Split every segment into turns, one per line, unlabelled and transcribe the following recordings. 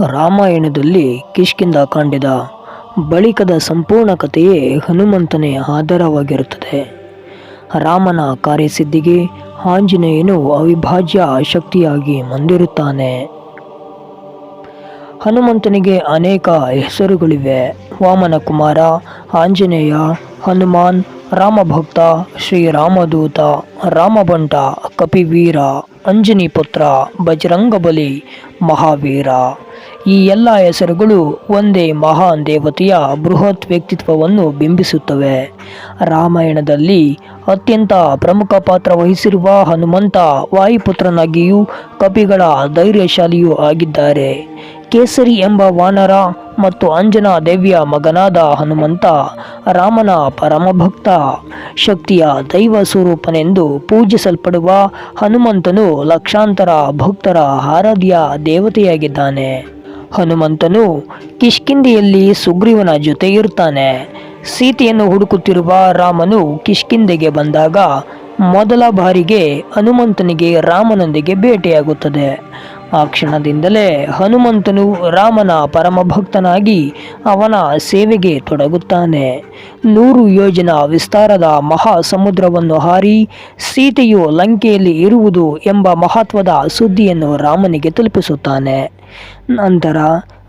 ರಾಮಾಯಣದಲ್ಲಿ ಕಿಷ್ಕಿಂದ ಕಾಂಡಿದ ಬಳಿಕದ ಸಂಪೂರ್ಣ ಕಥೆಯೇ ಹನುಮಂತನೇ ಆಧಾರವಾಗಿರುತ್ತದೆ. ರಾಮನ ಕಾರ್ಯಸಿದ್ಧಿಗೆ ಆಂಜನೇಯನು ಅವಿಭಾಜ್ಯ ಶಕ್ತಿಯಾಗಿ ಮುಂದಿರುತ್ತಾನೆ. ಹನುಮಂತನಿಗೆ ಅನೇಕ ಹೆಸರುಗಳಿವೆ. ವಾಮನ ಕುಮಾರ, ಆಂಜನೇಯ, ಹನುಮಾನ್, ರಾಮಭಕ್ತ, ಶ್ರೀರಾಮದೂತ ರಾಮಬಂಟ ಕಪಿವೀರ ಅಂಜನಿ ಪುತ್ರ ಬಜರಂಗಬಲಿ, ಮಹಾವೀರ. ಈ ಎಲ್ಲ ಹೆಸರುಗಳು ಒಂದೇ ಮಹಾನ್ ದೇವತೆಯ ಬೃಹತ್ ವ್ಯಕ್ತಿತ್ವವನ್ನು ಬಿಂಬಿಸುತ್ತವೆ. ರಾಮಾಯಣದಲ್ಲಿ ಅತ್ಯಂತ ಪ್ರಮುಖ ಪಾತ್ರ ವಹಿಸಿರುವ ಹನುಮಂತ ವಾಯುಪುತ್ರನಾಗಿಯೂ ಕಪಿಗಳ ಧೈರ್ಯಶಾಲಿಯೂ ಆಗಿದ್ದಾರೆ. ಕೇಸರಿ ಎಂಬ ವಾನರ ಮತ್ತು ಅಂಜನಾ ದೇವಿಯ ಮಗನಾದ ಹನುಮಂತ ರಾಮನ ಪರಮಭಕ್ತ ಶಕ್ತಿಯ ದೈವ ಸ್ವರೂಪನೆಂದು ಪೂಜಿಸಲ್ಪಡುವ ಹನುಮಂತನು ಲಕ್ಷಾಂತರ ಭಕ್ತರ ಆರಾಧ್ಯ ದೇವತೆಯಾಗಿದ್ದಾನೆ. ಹನುಮಂತನು ಕಿಷ್ಕಿಂದೆಯಲ್ಲಿ ಸುಗ್ರೀವನ ಜೊತೆ ಇರ್ತಾನೆ ಸೀತೆಯನ್ನು ಹುಡುಕುತ್ತಿರುವ ರಾಮನು ಕಿಷ್ಕಿಂದೆಗೆ ಬಂದಾಗ ಮೊದಲ ಬಾರಿಗೆ ಹನುಮಂತನಿಗೆ ರಾಮನೊಂದಿಗೆ ಭೇಟಿಯಾಗುತ್ತದೆ ಆ ಕ್ಷಣದಿಂದಲೇ ಹನುಮಂತನು ರಾಮನ ಪರಮಭಕ್ತನಾಗಿ ಅವನ ಸೇವೆಗೆ ತೊಡಗುತ್ತಾನೆ. ನೂರು ಯೋಜನ ವಿಸ್ತಾರದ ಮಹಾ ಸಮುದ್ರವನ್ನು ಹಾರಿ ಸೀತೆಯು ಲಂಕೆಯಲ್ಲಿ ಇರುವುದು ಎಂಬ ಮಹತ್ವದ ಸುದ್ದಿಯನ್ನು ರಾಮನಿಗೆ ತಲುಪಿಸುತ್ತಾನೆ. ನಂತರ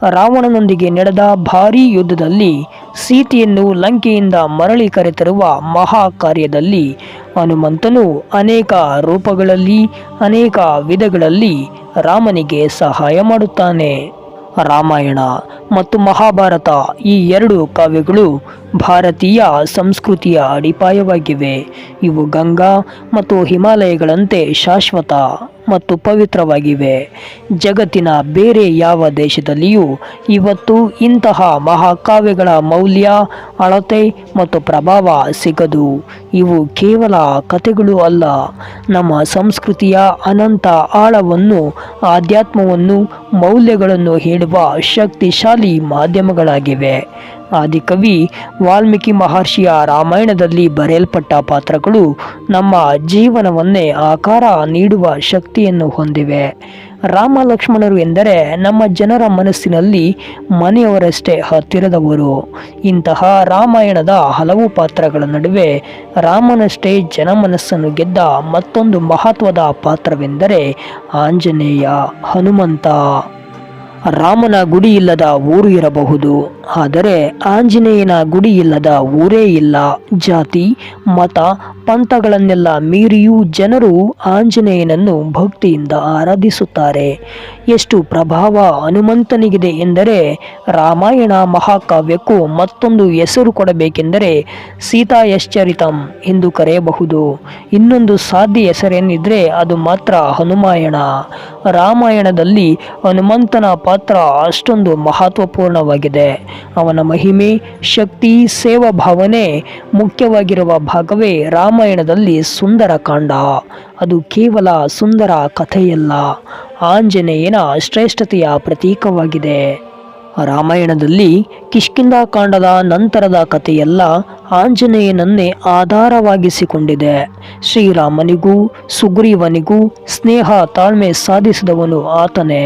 ರಾವಣನೊಂದಿಗೆ ನಡೆದ ಭಾರೀ ಯುದ್ಧದಲ್ಲಿ ಸೀತೆಯನ್ನು ಲಂಕೆಯಿಂದ ಮರಳಿ ಕರೆತರುವ ಮಹಾ ಕಾರ್ಯದಲ್ಲಿ ಹನುಮಂತನು ಅನೇಕ ರೂಪಗಳಲ್ಲಿ, ಅನೇಕ ವಿಧಗಳಲ್ಲಿ ರಾಮನಿಗೆ ಸಹಾಯ ಮಾಡುತ್ತಾನೆ. ರಾಮಾಯಣ ಮತ್ತು ಮಹಾಭಾರತ ಈ ಎರಡು ಕಾವ್ಯಗಳು ಭಾರತೀಯ ಸಂಸ್ಕೃತಿಯ ಅಡಿಪಾಯವಾಗಿವೆ. ಇವು ಗಂಗಾ ಮತ್ತು ಹಿಮಾಲಯಗಳಂತೆ ಶಾಶ್ವತ. ಮತ್ತು ಪವಿತ್ರವಾಗಿವೆ. ಜಗತ್ತಿನ ಬೇರೆ ಯಾವ ದೇಶದಲ್ಲಿಯೂ ಇವತ್ತು ಇಂತಹ ಮಹಾಕಾವ್ಯಗಳ ಮೌಲ್ಯ, ಅಳತೆ ಮತ್ತು ಪ್ರಭಾವ ಸಿಗದು. ಇವು ಕೇವಲ ಕಥೆಗಳು ಅಲ್ಲ. ನಮ್ಮ ಸಂಸ್ಕೃತಿಯ ಅನಂತ ಆಳವನ್ನು, ಆಧ್ಯಾತ್ಮವನ್ನು, ಮೌಲ್ಯಗಳನ್ನು ಹೇಳುವ ಶಕ್ತಿಶಾಲಿ ಮಾಧ್ಯಮಗಳಾಗಿವೆ. ಆದಿಕವಿ ವಾಲ್ಮೀಕಿ ಮಹರ್ಷಿಯ ರಾಮಾಯಣದಲ್ಲಿ ಬರೆಯಲ್ಪಟ್ಟ ಪಾತ್ರಗಳು ನಮ್ಮ ಜೀವನವನ್ನೇ ಆಕಾರ ನೀಡುವ ಶಕ್ತಿಯನ್ನು ಹೊಂದಿವೆ. ರಾಮ ಲಕ್ಷ್ಮಣರು ಎಂದರೆ ನಮ್ಮ ಜನರ ಮನಸ್ಸಿನಲ್ಲಿ ಮನೆಯವರಷ್ಟೇ ಹತ್ತಿರದವರು. ಇಂತಹ ರಾಮಾಯಣದ ಹಲವು ಪಾತ್ರಗಳ ನಡುವೆ ರಾಮನಷ್ಟೇ ಜನಮನಸ್ಸನ್ನು ಗೆದ್ದ ಮತ್ತೊಂದು ಮಹತ್ವದ ಪಾತ್ರವೆಂದರೆ ಆಂಜನೇಯ ಹನುಮಂತ. ರಾಮನ ಗುಡಿ ಇಲ್ಲದ ಊರು ಇರಬಹುದು, ಆದರೆ ಆಂಜನೇಯನ ಗುಡಿ ಇಲ್ಲದ ಊರೇ ಇಲ್ಲ. ಜಾತಿ, ಮತ, ಪಂಥಗಳನ್ನೆಲ್ಲ ಮೀರಿಯೂ ಜನರು ಆಂಜನೇಯನನ್ನು ಭಕ್ತಿಯಿಂದ ಆರಾಧಿಸುತ್ತಾರೆ. ಎಷ್ಟು ಪ್ರಭಾವ ಹನುಮಂತನಿಗಿದೆ ಎಂದರೆ ರಾಮಾಯಣ ಮಹಾಕಾವ್ಯಕ್ಕೂ ಮತ್ತೊಂದು ಹೆಸರು ಕೊಡಬೇಕೆಂದರೆ ಸೀತಾಯಶ್ಚರಿತಂ ಎಂದು ಕರೆಯಬಹುದು. ಇನ್ನೊಂದು ಸಾಧ್ಯ ಹೆಸರೇನಿದ್ರೆ ಅದು ಮಾತ್ರ ಹನುಮಾಯಣ. ರಾಮಾಯಣದಲ್ಲಿ ಹನುಮಂತನ ಪಾತ್ರ ಅಷ್ಟೊಂದು ಮಹತ್ವಪೂರ್ಣವಾಗಿದೆ. ಅವನ ಮಹಿಮೆ, ಶಕ್ತಿ, ಸೇವಾ ಭಾವನೆ ಮುಖ್ಯವಾಗಿರುವ ಭಾಗವೇ ರಾಮಾಯಣದಲ್ಲಿ ಸುಂದರ ಕಾಂಡ. ಅದು ಕೇವಲ ಸುಂದರ ಕಥೆಯಲ್ಲ, ಆಂಜನೇಯನ ಶ್ರೇಷ್ಠತೆಯ ಪ್ರತೀಕವಾಗಿದೆ. ರಾಮಾಯಣದಲ್ಲಿ ಕಿಷ್ಕಿಂದ ಕಾಂಡದ ನಂತರದ ಕಥೆಯೆಲ್ಲ ಆಂಜನೇಯನನ್ನೇ ಆಧಾರವಾಗಿಸಿಕೊಂಡಿದೆ. ಶ್ರೀರಾಮನಿಗೂ, ಸುಗ್ರೀವನಿಗೂ ಸ್ನೇಹ ತಾಳ್ಮೆ ಸಾಧಿಸಿದವನು ಆತನೇ.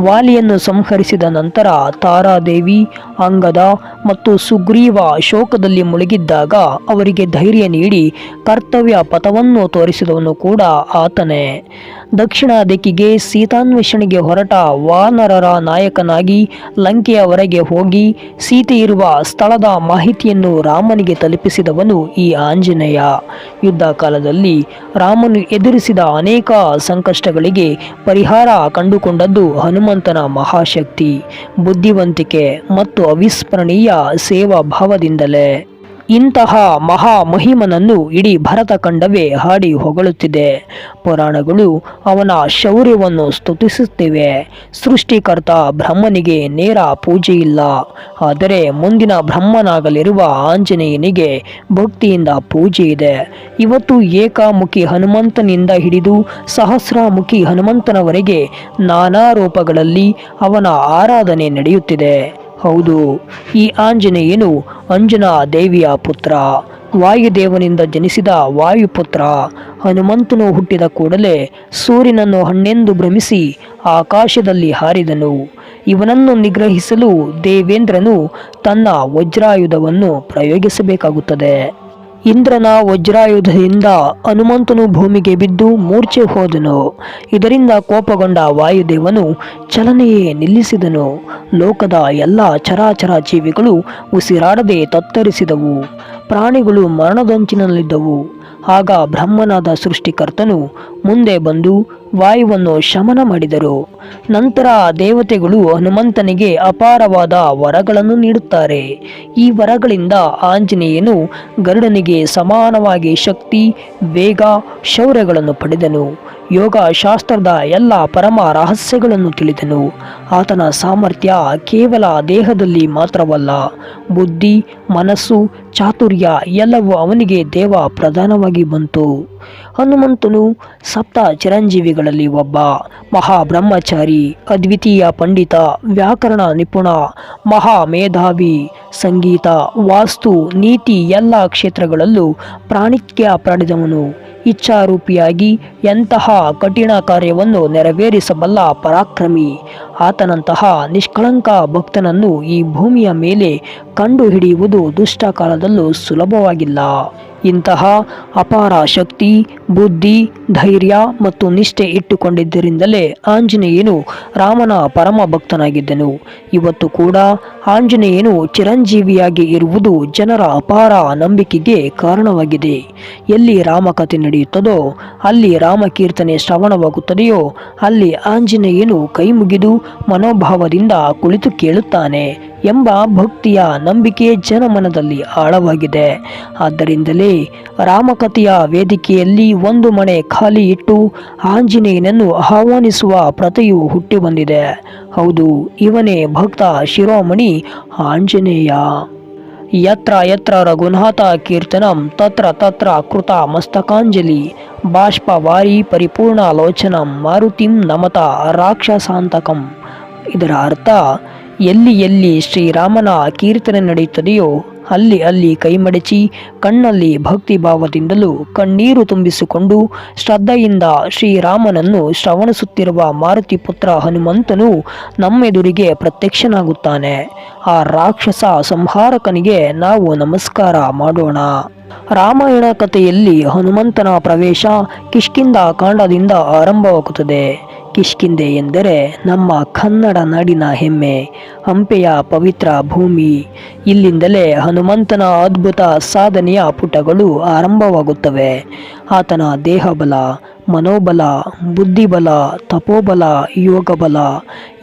ವಾಲಿಯನ್ನು ಸಂಹರಿಸಿದ ನಂತರ ತಾರಾದೇವಿ, ಅಂಗದ ಮತ್ತು ಸುಗ್ರೀವ ಶೋಕದಲ್ಲಿ ಮುಳುಗಿದ್ದಾಗ ಅವರಿಗೆ ಧೈರ್ಯ ನೀಡಿ ಕರ್ತವ್ಯ ಪಥವನ್ನು ತೋರಿಸಿದವನು ಕೂಡ ಆತನೇ. ದಕ್ಷಿಣ ದಿಕ್ಕಿಗೆ ಸೀತಾನ್ವೇಷಣೆಗೆ ಹೊರಟ ವಾನರರ ನಾಯಕನಾಗಿ ಲಂಕೆಯವರೆಗೆ ಹೋಗಿ ಸೀತೆ ಇರುವ ಸ್ಥಳದ ಮಾಹಿತಿಯನ್ನು ರಾಮನಿಗೆ ತಲುಪಿಸಿದವನು ಈ ಆಂಜನೇಯ. ಯುದ್ಧ ಕಾಲದಲ್ಲಿ ರಾಮನು ಎದುರಿಸಿದ ಅನೇಕ ಸಂಕಷ್ಟಗಳಿಗೆ ಪರಿಹಾರ ಕಂಡುಕೊಂಡದ್ದು ಹನುಮಂತನ ಮಹಾಶಕ್ತಿ ಬುದ್ಧಿವಂತಿಕೆ ಮತ್ತು ಅವಿಸ್ಮರಣೀಯ ಸೇವಾ ಭಾವದಿಂದಲೇ. ಇಂತಹ ಮಹಾ ಮಹಿಮನನ್ನು ಇಡೀ ಭರತ ಕಂಡವೇ ಹಾಡಿ ಹೊಗಳುತ್ತಿದೆ. ಪುರಾಣಗಳು ಅವನ ಶೌರ್ಯವನ್ನು ಸ್ತುತಿಸುತ್ತಿವೆ. ಸೃಷ್ಟಿಕರ್ತ ಬ್ರಹ್ಮನಿಗೆ ನೇರ ಪೂಜೆ ಇಲ್ಲ ಆದರೆ ಮುಂದಿನ ಬ್ರಹ್ಮನಾಗಲಿರುವ ಆಂಜನೇಯನಿಗೆ ಭಕ್ತಿಯಿಂದ ಪೂಜೆ ಇದೆ ಇವತ್ತು ಏಕಾಮುಖಿ ಹನುಮಂತನಿಂದ ಹಿಡಿದು ಸಹಸ್ರಮುಖಿ ಹನುಮಂತನವರೆಗೆ ನಾನಾ ರೂಪಗಳಲ್ಲಿ ಅವನ ಆರಾಧನೆ ನಡೆಯುತ್ತಿದೆ. ಹೌದು. ಈ ಆಂಜನೇಯನು ಅಂಜನಾ ದೇವಿಯ ಪುತ್ರ. ವಾಯುದೇವನಿಂದ ಜನಿಸಿದ ವಾಯುಪುತ್ರ. ಹನುಮಂತನು ಹುಟ್ಟಿದ ಕೂಡಲೇ ಸೂರ್ಯನನ್ನು ಹಣ್ಣೆಂದು ಭ್ರಮಿಸಿ ಆಕಾಶದಲ್ಲಿ ಹಾರಿದನು. ಇವನನ್ನು ನಿಗ್ರಹಿಸಲು ದೇವೇಂದ್ರನು ತನ್ನ ವಜ್ರಾಯುಧವನ್ನು ಪ್ರಯೋಗಿಸಬೇಕಾಗುತ್ತದೆ. ಇಂದ್ರನ ವಜ್ರಾಯುಧದಿಂದ ಹನುಮಂತನು ಭೂಮಿಗೆ ಬಿದ್ದು ಮೂರ್ಛೆ ಹೋದನು. ಇದರಿಂದ ಕೋಪಗೊಂಡ ವಾಯುದೇವನು ಚಲನೆಯೇ ನಿಲ್ಲಿಸಿದನು. ಲೋಕದ ಎಲ್ಲ ಚರಾಚರ ಜೀವಿಗಳು ಉಸಿರಾಡದೆ ತತ್ತರಿಸಿದವು. ಪ್ರಾಣಿಗಳು ಮರಣದಂಚಿನಲ್ಲಿದ್ದವು. ಆಗ ಬ್ರಹ್ಮನಾದ ಸೃಷ್ಟಿಕರ್ತನು ಮುಂದೆ ಬಂದು ವಾಯುವನ್ನು ಶಮನ ಮಾಡಿದರು. ನಂತರ ದೇವತೆಗಳು ಹನುಮಂತನಿಗೆ ಅಪಾರವಾದ ವರಗಳನ್ನು ನೀಡುತ್ತಾರೆ. ಈ ವರಗಳಿಂದ ಆಂಜನೇಯನು ಗರುಡನಿಗೆ ಸಮಾನವಾಗಿ ಶಕ್ತಿ, ವೇಗ, ಶೌರ್ಯಗಳನ್ನು ಪಡೆದನು. ಯೋಗ ಶಾಸ್ತ್ರದ ಎಲ್ಲ ಪರಮ ರಹಸ್ಯಗಳನ್ನು ತಿಳಿದನು. ಆತನ ಸಾಮರ್ಥ್ಯ ಕೇವಲ ದೇಹದಲ್ಲಿ ಮಾತ್ರವಲ್ಲ, ಬುದ್ಧಿ, ಮನಸ್ಸು, ಚಾತುರ್ಯ ಎಲ್ಲವೂ ಅವನಿಗೆ ದೇವ ಪ್ರಧಾನವಾಗಿ ಬಂತು. ಹನುಮಂತನು ಸಪ್ತ ಚಿರಂಜೀವಿಗಳಲ್ಲಿ ಒಬ್ಬ ಮಹಾಬ್ರಹ್ಮಚಾರಿ, ಅದ್ವಿತೀಯ ಪಂಡಿತ, ವ್ಯಾಕರಣ ನಿಪುಣ ಮಹಾ ಮೇಧಾವಿ ಸಂಗೀತ, ವಾಸ್ತು, ನೀತಿ ಎಲ್ಲ ಕ್ಷೇತ್ರಗಳಲ್ಲೂ ಪ್ರಾಣಿತ್ಯ ಪಡೆದವನು ಇಚ್ಛಾರೂಪಿಯಾಗಿ ಎಂತಹ ಕಠಿಣ ಕಾರ್ಯವನ್ನು ನೆರವೇರಿಸಬಲ್ಲ ಪರಾಕ್ರಮಿ. ಆತನಂತಹ ನಿಷ್ಕಳಂಕ ಭಕ್ತನನ್ನು ಈ ಭೂಮಿಯ ಮೇಲೆ ಕಂಡುಹಿಡಿಯುವುದು ದುಷ್ಟ ಕಾಲದಲ್ಲೂ ಸುಲಭವಾಗಿಲ್ಲ. ಇಂತಹ ಅಪಾರ ಶಕ್ತಿ, ಬುದ್ಧಿ, ಧೈರ್ಯ ಮತ್ತು ನಿಷ್ಠೆ ಇಟ್ಟುಕೊಂಡಿದ್ದರಿಂದಲೇ ಆಂಜನೇಯನು ರಾಮನ ಪರಮ ಭಕ್ತನಾಗಿದ್ದನು. ಇವತ್ತು ಕೂಡ ಆಂಜನೇಯನು ಚಿರಂಜೀವಿಯಾಗಿ ಇರುವುದು ಜನರ ಅಪಾರ ನಂಬಿಕೆಗೆ ಕಾರಣವಾಗಿದೆ. ಎಲ್ಲಿ ರಾಮಕಥೆ ನಡೆಯುತ್ತದೋ, ಅಲ್ಲಿ ರಾಮಕೀರ್ತನೆ ಶ್ರವಣವಾಗುತ್ತದೆಯೋ, ಅಲ್ಲಿ ಆಂಜನೇಯನು ಕೈಮುಗಿದು ಮನೋಭಾವದಿಂದ ಕುಳಿತು ಕೇಳುತ್ತಾನೆ. ಎಂಬ ಭಕ್ತಿಯ ನಂಬಿಕೆ ಜನಮನದಲ್ಲಿ ಆಳವಾಗಿದೆ. ಆದ್ದರಿಂದಲೇ ರಾಮಕಥೆಯ ವೇದಿಕೆಯಲ್ಲಿ ಒಂದು ಮನೆ ಖಾಲಿ ಇಟ್ಟು ಆಂಜನೇಯನನ್ನು ಆಹ್ವಾನಿಸುವ ಪ್ರತಿಯು ಹುಟ್ಟಿ ಬಂದಿದೆ ಹೌದು, ಇವನೇ ಭಕ್ತ ಶಿರೋಮಣಿ ಆಂಜನೇಯ. ಯತ್ರ ಯತ್ರ ರಘುನಾಥ ಕೀರ್ತನಂ, ತತ್ರ ತತ್ರ ಕೃತ ಮಸ್ತಕಾಂಜಲಿ, ಬಾಷ್ಪವಾರಿ ಪರಿಪೂರ್ಣಾಲೋಚನಂ, ಮಾರುತಿಂ ನಮತ ರಾಕ್ಷಸಾಂತಕಂ. ಇದರ ಅರ್ಥ ಎಲ್ಲಿ ಎಲ್ಲಿ ಶ್ರೀರಾಮನ ಕೀರ್ತನೆ ನಡೆಯುತ್ತದೆಯೋ ಅಲ್ಲಿ ಅಲ್ಲಿ ಕೈಮಡಚಿ, ಕಣ್ಣಲ್ಲಿ ಭಕ್ತಿ ಭಾವದಿಂದಲೂ ಕಣ್ಣೀರು ತುಂಬಿಸಿಕೊಂಡು ಶ್ರದ್ಧೆಯಿಂದ ಶ್ರೀರಾಮನನ್ನು ಶ್ರವಣಿಸುತ್ತಿರುವ ಮಾರುತಿ ಪುತ್ರ ಹನುಮಂತನು ನಮ್ಮೆದುರಿಗೆ ಪ್ರತ್ಯಕ್ಷನಾಗುತ್ತಾನೆ. ಆ ರಾಕ್ಷಸ ಸಂಹಾರಕನಿಗೆ ನಾವು ನಮಸ್ಕಾರ ಮಾಡೋಣ. ರಾಮಾಯಣ ಕಥೆಯಲ್ಲಿ ಹನುಮಂತನ ಪ್ರವೇಶ ಕಿಷ್ಕಿಂದ ಕಾಂಡದಿಂದ ಆರಂಭವಾಗುತ್ತದೆ. ಕಿಷ್ಕಿಂದೆ ಎಂದರೆ ನಮ್ಮ ಕನ್ನಡ ನಾಡಿನ ಹೆಮ್ಮೆ, ಹಂಪೆಯ ಪವಿತ್ರ ಭೂಮಿ. ಇಲ್ಲಿಂದಲೇ ಹನುಮಂತನ ಅದ್ಭುತ ಸಾಧನೆಯ ಪುಟಗಳು ಆರಂಭವಾಗುತ್ತವೆ. ಆತನ ದೇಹಬಲ, ಮನೋಬಲ, ಬುದ್ಧಿಬಲ, ತಪೋಬಲ, ಯೋಗಬಲ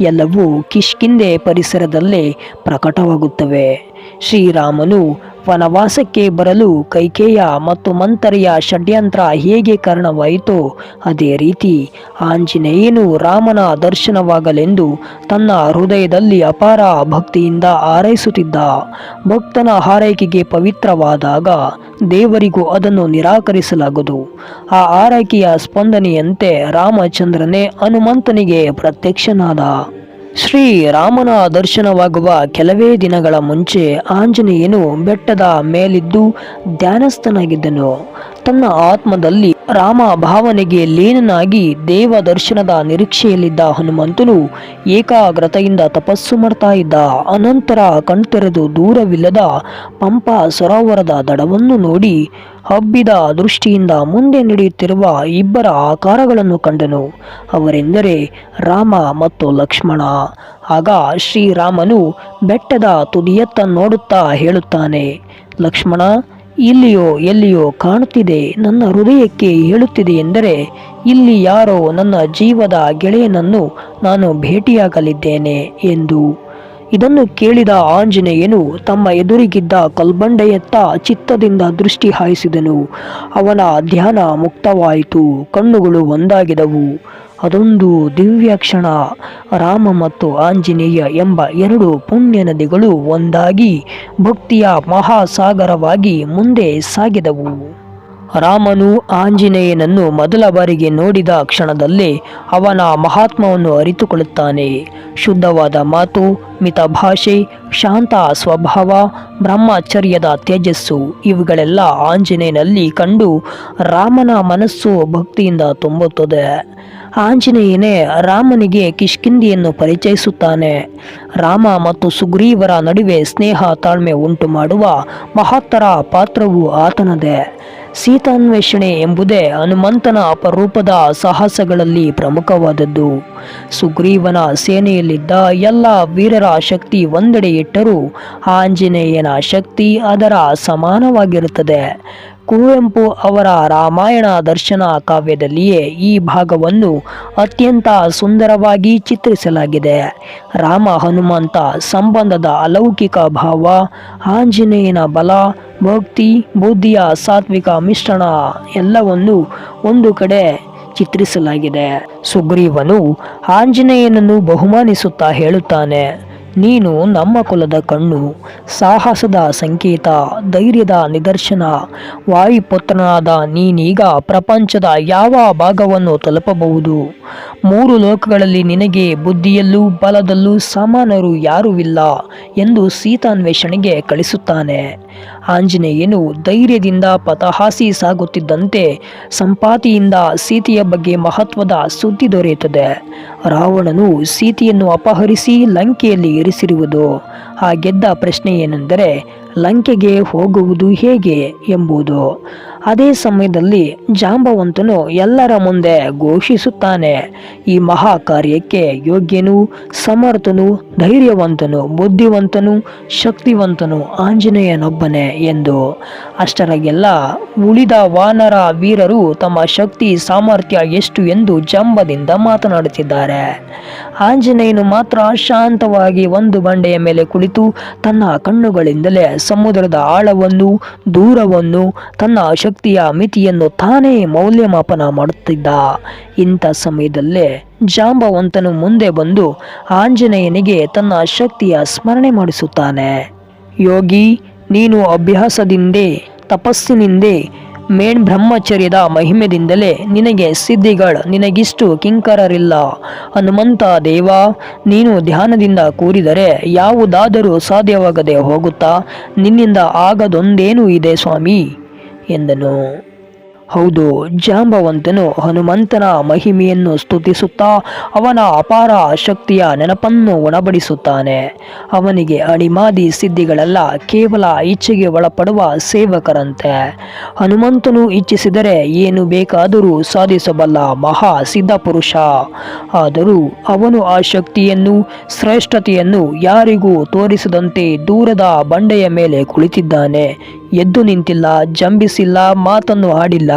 ಎಲ್ಲವೂ ಕಿಷ್ಕಿಂದೆ ಪರಿಸರದಲ್ಲೇ ಪ್ರಕಟವಾಗುತ್ತವೆ. ಶ್ರೀರಾಮನು ವನವಾಸಕ್ಕೆ ಬರಲು ಕೈಕೇಯ ಮತ್ತು ಮಂತರೆಯ ಷಡ್ಯಂತ್ರ ಹೇಗೆ ಕಾರಣವಾಯಿತೋ ಅದೇ ರೀತಿ ಆಂಜನೇಯನು ರಾಮನ ದರ್ಶನವಾಗಲೆಂದು ತನ್ನ ಹೃದಯದಲ್ಲಿ ಅಪಾರ ಭಕ್ತಿಯಿಂದ ಹಾರೈಸುತ್ತಿದ್ದ. ಭಕ್ತನ ಹಾರೈಕೆಗೆ ಪವಿತ್ರವಾದಾಗ ದೇವರಿಗೂ ಅದನ್ನು ನಿರಾಕರಿಸಲಾಗದು. ಆ ಆರೈಕೆಯ ಸ್ಪಂದನೆಯಂತೆ ರಾಮಚಂದ್ರನೇ ಹನುಮಂತನಿಗೆ ಪ್ರತ್ಯಕ್ಷನಾದ. ಶ್ರೀ ರಾಮನ ದರ್ಶನವಾಗುವ ಕೆಲವೇ ದಿನಗಳ ಮುಂಚೆ ಆಂಜನೇಯನು ಬೆಟ್ಟದ ಮೇಲಿದ್ದು ಧ್ಯಾನಸ್ಥನಾಗಿದ್ದನು. ತನ್ನ ಆತ್ಮದಲ್ಲಿ ರಾಮ ಭಾವನೆಗೆ ಲೀನನಾಗಿ ದೇವ ದರ್ಶನದ ನಿರೀಕ್ಷೆಯಲ್ಲಿದ್ದ ಹನುಮಂತನು ಏಕಾಗ್ರತೆಯಿಂದ ತಪಸ್ಸು ಮಾಡ್ತಾ ಇದ್ದ. ಅನಂತರ ಕಣ್ತೆರೆದು ದೂರವಿಲ್ಲದ ಪಂಪ ಸರೋವರದ ದಡವನ್ನು ನೋಡಿ ಹಬ್ಬಿದ ದೃಷ್ಟಿಯಿಂದ ಮುಂದೆ ನಡೆಯುತ್ತಿರುವ ಇಬ್ಬರ ಆಕಾರಗಳನ್ನು ಕಂಡನು. ಅವರೆಂದರೆ ರಾಮ ಮತ್ತು ಲಕ್ಷ್ಮಣ. ಆಗ ಶ್ರೀರಾಮನು ಬೆಟ್ಟದ ತುದಿಯತ್ತ ನೋಡುತ್ತಾ ಹೇಳುತ್ತಾನೆ, ಲಕ್ಷ್ಮಣ, ಇಲ್ಲಿಯೋ ಎಲ್ಲಿಯೋ ಕಾಣುತ್ತಿದೆ, ನನ್ನ ಹೃದಯಕ್ಕೆ ಹೇಳುತ್ತಿದೆ ಎಂದರೆ ಇಲ್ಲಿ ಯಾರೋ ನನ್ನ ಜೀವದ ಗೆಳೆಯನನ್ನು ನಾನು ಭೇಟಿಯಾಗಲಿದ್ದೇನೆ ಎಂದು ಇದನ್ನು ಕೇಳಿದ ಆಂಜನೇಯನು ತಮ್ಮ ಎದುರಿಗಿದ್ದ ಕಲ್ಬಂಡೆಯತ್ತ ಚಿತ್ತದಿಂದ ದೃಷ್ಟಿ ಹಾಯಿಸಿದನು. ಅವನ ಧ್ಯಾನ ಮುಕ್ತವಾಯಿತು, ಕಣ್ಣುಗಳು ಒಂದಾಗಿದವು. ಅದೊಂದು ದಿವ್ಯ ಕ್ಷಣ. ರಾಮ ಮತ್ತು ಆಂಜನೇಯ ಎಂಬ ಎರಡು ಪುಣ್ಯ ನದಿಗಳು ಒಂದಾಗಿ ಭಕ್ತಿಯ ಮಹಾಸಾಗರವಾಗಿ ಮುಂದೆ ಸಾಗಿದವು. ರಾಮನು ಆಂಜನೇಯನನ್ನು ಮೊದಲ ಬಾರಿಗೆ ನೋಡಿದ ಕ್ಷಣದಲ್ಲೇ ಅವನ ಮಹಾತ್ಮವನ್ನು ಅರಿತುಕೊಳ್ಳುತ್ತಾನೆ. ಶುದ್ಧವಾದ ಮಾತು, ಮಿತ ಭಾಷೆ, ಶಾಂತ ಸ್ವಭಾವ, ಬ್ರಹ್ಮಚರ್ಯದ ತೇಜಸ್ಸು, ಇವುಗಳೆಲ್ಲ ಆಂಜನೇಯನಲ್ಲಿ ಕಂಡು ರಾಮನ ಮನಸ್ಸು ಭಕ್ತಿಯಿಂದ ತುಂಬುತ್ತದೆ. ಆಂಜನೇಯನೇ ರಾಮನಿಗೆ ಕಿಷ್ಕಿಂದಿಯನ್ನು ಪರಿಚಯಿಸುತ್ತಾನೆ. ರಾಮ ಮತ್ತು ಸುಗ್ರೀವರ ನಡುವೆ ಸ್ನೇಹ ತಾಳ್ಮೆ ಉಂಟು ಮಾಡುವ ಮಹತ್ತರ ಪಾತ್ರವು ಆತನದೇ. ಸೀತಾನ್ವೇಷಣೆ ಎಂಬುದೇ ಹನುಮಂತನ ಅಪರೂಪದ ಸಾಹಸಗಳಲ್ಲಿ ಪ್ರಮುಖವಾದದ್ದು. ಸುಗ್ರೀವನ ಸೇನೆಯಲ್ಲಿದ್ದ ಎಲ್ಲ ವೀರರ ಶಕ್ತಿ ಒಂದೆಡೆ ಇಟ್ಟರೂ ಆಂಜನೇಯನ ಶಕ್ತಿ ಅದರ ಸಮಾನವಾಗಿರುತ್ತದೆ. ಕುವೆಂಪು ಅವರ ರಾಮಾಯಣ ದರ್ಶನ ಕಾವ್ಯದಲ್ಲಿಯೇ ಈ ಭಾಗವನ್ನು ಅತ್ಯಂತ ಸುಂದರವಾಗಿ ಚಿತ್ರಿಸಲಾಗಿದೆ. ರಾಮ ಹನುಮಂತ ಸಂಬಂಧದ ಅಲೌಕಿಕ ಭಾವ, ಆಂಜನೇಯನ ಬಲ, ಭಕ್ತಿ, ಬುದ್ಧಿಯ ಸಾತ್ವಿಕ ಮಿಶ್ರಣ ಎಲ್ಲವನ್ನು ಒಂದು ಕಡೆ ಚಿತ್ರಿಸಲಾಗಿದೆ. ಸುಗ್ರೀವನು ಆಂಜನೇಯನನ್ನು ಬಹುಮಾನಿಸುತ್ತಾ ಹೇಳುತ್ತಾನೆ. ನೀನು ನಮ್ಮ ಕುಲದ ಕಣ್ಣು, ಸಾಹಸದ ಸಂಕೇತ, ಧೈರ್ಯದ ನಿದರ್ಶನ, ವಾಯುಪುತ್ರನಾದ ನೀನೀಗ ಪ್ರಪಂಚದ ಯಾವ ಭಾಗವನ್ನು ತಲುಪಬಹುದು? ಮೂರು ಲೋಕಗಳಲ್ಲಿ ನಿನಗೆ ಬುದ್ಧಿಯಲ್ಲೂ ಬಲದಲ್ಲೂ ಸಮಾನರು ಯಾರೂ ಇಲ್ಲ ಎಂದು ಸೀತಾನ್ವೇಷಣೆಗೆ ಕಳಿಸುತ್ತಾನೆ. ಆಂಜನೇಯನು ಧೈರ್ಯದಿಂದ ಪತಹಾಸಿ ಸಾಗುತ್ತಿದ್ದಂತೆ ಸಂಪಾತಿಯಿಂದ ಸೀತೆಯ ಬಗ್ಗೆ ಮಹತ್ವದ ಸುದ್ದಿ ದೊರೆಯುತ್ತದೆ. ರಾವಣನು ಸೀತೆಯನ್ನು ಅಪಹರಿಸಿ ಲಂಕೆಯಲ್ಲಿ ಇರಿಸಿರುವುದು. ಆ ಗೆದ್ದ ಪ್ರಶ್ನೆ ಏನೆಂದರೆ ಲಂಕೆಗೆ ಹೋಗುವುದು ಹೇಗೆ ಎಂಬುದು. ಅದೇ ಸಮಯದಲ್ಲಿ ಜಾಂಬವಂತನು ಎಲ್ಲರ ಮುಂದೆ ಘೋಷಿಸುತ್ತಾನೆ, ಈ ಮಹಾ ಕಾರ್ಯಕ್ಕೆ ಯೋಗ್ಯನು, ಸಮರ್ಥನು, ಧೈರ್ಯವಂತನು, ಬುದ್ಧಿವಂತನು, ಶಕ್ತಿವಂತನು, ಆಂಜನೇಯನೊಬ್ಬನೇ ಎಂದು. ಅಷ್ಟರಾಗೆಲ್ಲ ಉಳಿದ ವಾನರ ವೀರರು ತಮ್ಮ ಶಕ್ತಿ ಸಾಮರ್ಥ್ಯ ಎಷ್ಟು ಎಂದು ಜಂಬದಿಂದ ಮಾತನಾಡುತ್ತಿದ್ದಾರೆ. ಆಂಜನೇಯನು ಮಾತ್ರ ಶಾಂತವಾಗಿ ಒಂದು ಬಂಡೆಯ ಮೇಲೆ ಕುಳಿತು ತನ್ನ ಕಣ್ಣುಗಳಿಂದಲೇ ಸಮುದ್ರದ ಆಳವನ್ನು, ದೂರವನ್ನು, ತನ್ನ ಶಕ್ತಿಯ ಮಿತಿಯನ್ನು ತಾನೇ ಮೌಲ್ಯಮಾಪನ ಮಾಡುತ್ತಿದ್ದ. ಇಂಥ ಸಮಯದಲ್ಲೇ ಜಾಂಬವಂತನು ಮುಂದೆ ಬಂದು ಆಂಜನೇಯನಿಗೆ ತನ್ನ ಶಕ್ತಿಯ ಸ್ಮರಣೆ ಮಾಡಿಸುತ್ತಾನೆ. ಯೋಗಿ, ನೀನು ಅಭ್ಯಾಸದಿಂದೇ, ತಪಸ್ಸಿನಿಂದೇ ಮೇಣ್ ಬ್ರಹ್ಮಚರ್ಯದ ಮಹಿಮೆದಿಂದಲೇ ನಿನಗೆ ಸಿದ್ಧಿಗಳು ನಿನಗಿಷ್ಟು ಕಿಂಕರರಿಲ್ಲ. ಹನುಮಂತ ದೇವ, ನೀನು ಧ್ಯಾನದಿಂದ ಕೂರಿದರೆ ಯಾವುದಾದರೂ ಸಾಧ್ಯವಾಗದೆ ಹೋಗುತ್ತಾ? ನಿನ್ನಿಂದ ಆಗದೊಂದೇನೂ ಇದೆ ಸ್ವಾಮಿ? ಎಂದನು. ಹೌದು, ಜಾಂಬವಂತನು ಹನುಮಂತನ ಮಹಿಮೆಯನ್ನು ಸ್ತುತಿಸುತ್ತಾ ಅವನ ಅಪಾರ ಶಕ್ತಿಯ ನೆನಪನ್ನು ಉಣಬಡಿಸುತ್ತಾನೆ. ಅವನಿಗೆ ಅಣಿಮಾದಿ ಸಿದ್ಧಿಗಳೆಲ್ಲ ಕೇವಲ ಇಚ್ಛೆಗೆ ಒಳಪಡುವ ಸೇವಕರಂತೆ. ಹನುಮಂತನು ಇಚ್ಛಿಸಿದರೆ ಏನು ಬೇಕಾದರೂ ಸಾಧಿಸಬಲ್ಲ ಮಹಾ ಸಿದ್ಧ ಪುರುಷ ಆದರೂ ಅವನು ಆ ಶಕ್ತಿಯನ್ನು, ಶ್ರೇಷ್ಠತೆಯನ್ನು ಯಾರಿಗೂ ತೋರಿಸದಂತೆ ದೂರದ ಬಂಡೆಯ ಮೇಲೆ ಕುಳಿತಿದ್ದಾನೆ. ಎದ್ದು ನಿಂತಿಲ್ಲ, ಜಂಬಿಸಿಲ್ಲ, ಮಾತನ್ನು ಆಡಿಲ್ಲ.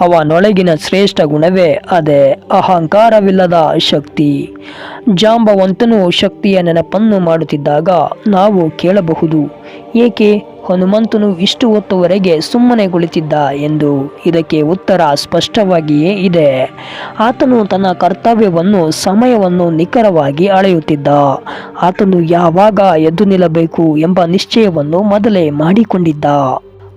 ಅವನೊಳಗಿನ ಶ್ರೇಷ್ಠ ಗುಣವೇ ಅದೇ, ಅಹಂಕಾರವಿಲ್ಲದ ಶಕ್ತಿ. ಜಾಂಬವಂತನು ಶಕ್ತಿಯ ನೆನಪನ್ನು ಮಾಡುತ್ತಿದ್ದಾಗ ನಾವು ಕೇಳಬಹುದು. ಏಕೆ? ಹನುಮಂತನು ಇಷ್ಟು ಹೊತ್ತುವರೆಗೆ ಸುಮ್ಮನೆ ಕುಳಿತಿದ್ದ ಎಂದು ಇದಕ್ಕೆ ಉತ್ತರ ಸ್ಪಷ್ಟವಾಗಿಯೇ ಇದೆ. ಆತನು ತನ್ನ ಕರ್ತವ್ಯವನ್ನು, ಸಮಯವನ್ನು ನಿಖರವಾಗಿ ಅಳೆಯುತ್ತಿದ್ದ. ಆತನು ಯಾವಾಗ ಎದ್ದು ನಿಲ್ಲಬೇಕು ಎಂಬ ನಿಶ್ಚಯವನ್ನು ಮೊದಲೇ ಮಾಡಿಕೊಂಡಿದ್ದ.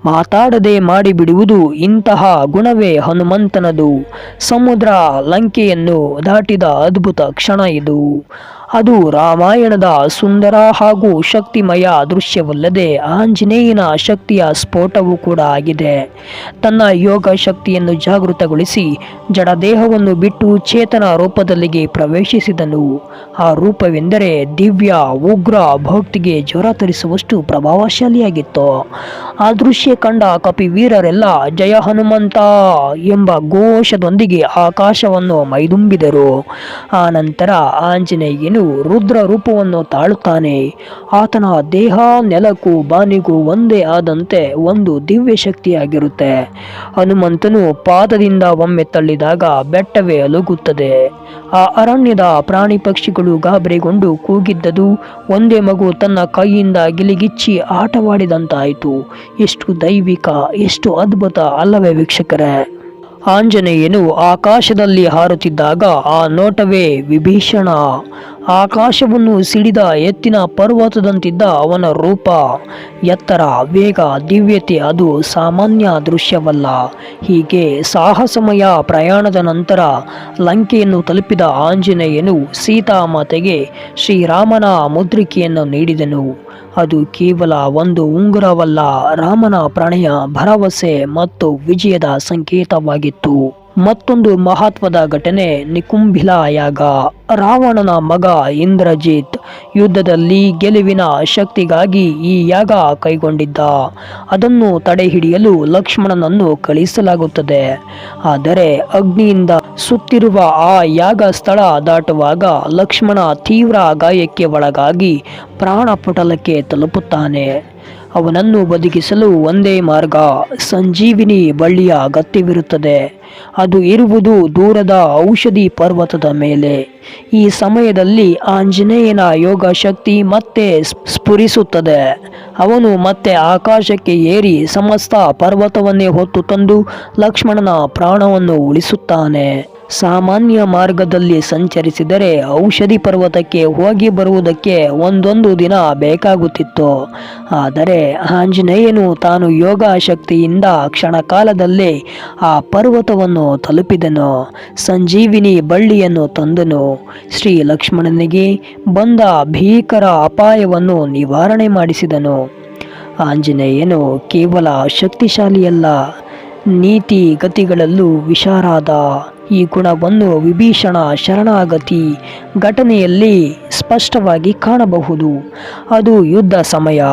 ಮಾತಾಡದೆ ಮಾಡಿಬಿಡುವುದು ಇಂತಹ ಗುಣವೇ ಹನುಮಂತನದು. ಸಮುದ್ರ ಲಂಕೆಯನ್ನು ದಾಟಿದ ಅದ್ಭುತ ಕ್ಷಣ ಇದು. ಅದು ರಾಮಾಯಣದ ಸುಂದರ ಹಾಗೂ ಶಕ್ತಿಮಯ ದೃಶ್ಯವಲ್ಲದೆ ಆಂಜನೇಯನ ಶಕ್ತಿಯ ಸ್ಫೋಟವೂ ಕೂಡ ಆಗಿದೆ. ತನ್ನ ಯೋಗ ಶಕ್ತಿಯನ್ನು ಜಾಗೃತಗೊಳಿಸಿ ಜಡದೇಹವನ್ನು ಬಿಟ್ಟು ಚೇತನ ರೂಪದಲ್ಲಿಗೆ ಪ್ರವೇಶಿಸಿದನು. ಆ ರೂಪವೆಂದರೆ ದಿವ್ಯ, ಉಗ್ರ ಭಕ್ತಿಗೆ ಜ್ವರ ತರಿಸುವಷ್ಟು ಪ್ರಭಾವಶಾಲಿಯಾಗಿತ್ತು. ಆ ದೃಶ್ಯ ಕಂಡ ಕಪಿವೀರರೆಲ್ಲ, ಜಯ ಹನುಮಂತ ಎಂಬ ಘೋಷದೊಂದಿಗೆ ಆಕಾಶವನ್ನು ಮೈದುಂಬಿದರು. ಆ ನಂತರ ಆಂಜನೇಯನು ರುದ್ರ ರೂಪವನ್ನು ತಾಳುತ್ತಾನೆ. ಆತನ ದೇಹ ನೆಲಕ್ಕೂ ಬಾನಿಗೂ ಒಂದೇ ಆದಂತೆ ಒಂದು ದಿವ್ಯ ಶಕ್ತಿಯಾಗಿರುತ್ತೆ ಹನುಮಂತನು ಪಾದದಿಂದ ಒಮ್ಮೆ ತಳ್ಳಿದಾಗ ಬೆಟ್ಟವೇ ಅಲುಗುತ್ತದೆ. ಆ ಅರಣ್ಯದ ಪ್ರಾಣಿ ಪಕ್ಷಿಗಳು ಗಾಬರಿಗೊಂಡು ಕೂಗಿದ್ದದು, ಒಂದೇ ಮಗು ತನ್ನ ಕೈಯಿಂದ ಗಿಲಿಗಿಚ್ಚಿ ಆಟವಾಡಿದಂತಾಯಿತು. ಎಷ್ಟು ದೈವಿಕ, ಎಷ್ಟು ಅದ್ಭುತ ಅಲ್ಲವೇ ವೀಕ್ಷಕರೇ. ಆಂಜನೇಯನು ಆಕಾಶದಲ್ಲಿ ಹಾರುತ್ತಿದ್ದಾಗ ಆ ನೋಟವೇ ವಿಭೀಷಣ. ಆಕಾಶವನ್ನು ಸಿಡಿದ ಎತ್ತಿನ ಪರ್ವತದಂತಿದ್ದ ಅವನ ರೂಪ. ಎತ್ತರ ವೇಗ ದಿವ್ಯತೆ ಅದು ಸಾಮಾನ್ಯ ದೃಶ್ಯವಲ್ಲ. ಹೀಗೆ ಸಾಹಸಮಯ ಪ್ರಯಾಣದ ನಂತರ ಲಂಕೆಯನ್ನು ತಲುಪಿದ ಆಂಜನೇಯನು ಸೀತಾಮಾತೆಗೆ ಶ್ರೀರಾಮನ ಮುದ್ರಿಕೆಯನ್ನು ನೀಡಿದನು. ಅದು ಕೇವಲ ಒಂದು ಉಂಗುರವಲ್ಲ, ರಾಮನ ಪ್ರಣಯ, ಭರವಸೆ ಮತ್ತು ವಿಜಯದ ಸಂಕೇತವಾಗಿತ್ತು. ಮತ್ತೊಂದು ಮಹತ್ವದ ಘಟನೆ ನಿಕುಂಭಿಲ ಯಾಗ ರಾವಣನ ಮಗ ಇಂದ್ರಜಿತ್ ಯುದ್ಧದಲ್ಲಿ ಗೆಲುವಿನ ಶಕ್ತಿಗಾಗಿ ಈ ಯಾಗ ಕೈಗೊಂಡಿದ್ದ. ಅದನ್ನು ತಡೆಹಿಡಿಯಲು ಲಕ್ಷ್ಮಣನನ್ನು ಕಳಿಸಲಾಗುತ್ತದೆ. ಆದರೆ ಅಗ್ನಿಯಿಂದ ಸುತ್ತಿರುವ ಆ ಯಾಗ ಸ್ಥಳ ದಾಟುವಾಗ ಲಕ್ಷ್ಮಣ ತೀವ್ರ ಗಾಯಕ್ಕೆ ಒಳಗಾಗಿ ಪ್ರಾಣಪಟಲಕ್ಕೆ ತಲುಪುತ್ತಾನೆ. ಅವನನ್ನು ಬದುಕಿಸಲು ಒಂದೇ ಮಾರ್ಗ, ಸಂಜೀವಿನಿ ಬಳ್ಳಿಯ ಅಗತ್ಯವಿರುತ್ತದೆ. ಅದು ಇರುವುದು ದೂರದ ಔಷಧಿ ಪರ್ವತದ ಮೇಲೆ. ಈ ಸಮಯದಲ್ಲಿ ಆಂಜನೇಯನ ಯೋಗ ಶಕ್ತಿ ಮತ್ತೆ ಸ್ಫ್- ಸ್ಫುರಿಸುತ್ತದೆ. ಅವನು ಮತ್ತೆ ಆಕಾಶಕ್ಕೆ ಏರಿ ಸಮಸ್ತ ಪರ್ವತವನ್ನೇ ಹೊತ್ತು ತಂದು ಲಕ್ಷ್ಮಣನ ಪ್ರಾಣವನ್ನು ಉಳಿಸುತ್ತಾನೆ. ಸಾಮಾನ್ಯ ಮಾರ್ಗದಲ್ಲಿ ಸಂಚರಿಸಿದರೆ ಔಷಧಿ ಪರ್ವತಕ್ಕೆ ಹೋಗಿ ಬರುವುದಕ್ಕೆ ಒಂದೊಂದು ದಿನ ಬೇಕಾಗುತ್ತಿತ್ತು. ಆದರೆ ಆಂಜನೇಯನು ತಾನು ಯೋಗ ಶಕ್ತಿಯಿಂದ ಕ್ಷಣಕಾಲದಲ್ಲೇ ಆ ಪರ್ವತವನ್ನು ತಲುಪಿದನು. ಸಂಜೀವಿನಿ ಬಳ್ಳಿಯನ್ನು ತಂದನು. ಶ್ರೀ ಲಕ್ಷ್ಮಣನಿಗೆ ಬಂದ ಭೀಕರ ಅಪಾಯವನ್ನು ನಿವಾರಣೆ ಮಾಡಿಸಿದನು. ಆಂಜನೇಯನು ಕೇವಲ ಶಕ್ತಿಶಾಲಿಯಲ್ಲ, ನೀತಿ ಗತಿಗಳಲ್ಲೂ ವಿಶಾರಾದ ಈ ಗುಣವನ್ನು ವಿಭೀಷಣ ಶರಣಾಗತಿ. ಘಟನೆಯಲ್ಲಿ ಸ್ಪಷ್ಟವಾಗಿ ಕಾಣಬಹುದು. ಅದು ಯುದ್ಧ ಸಮಯ.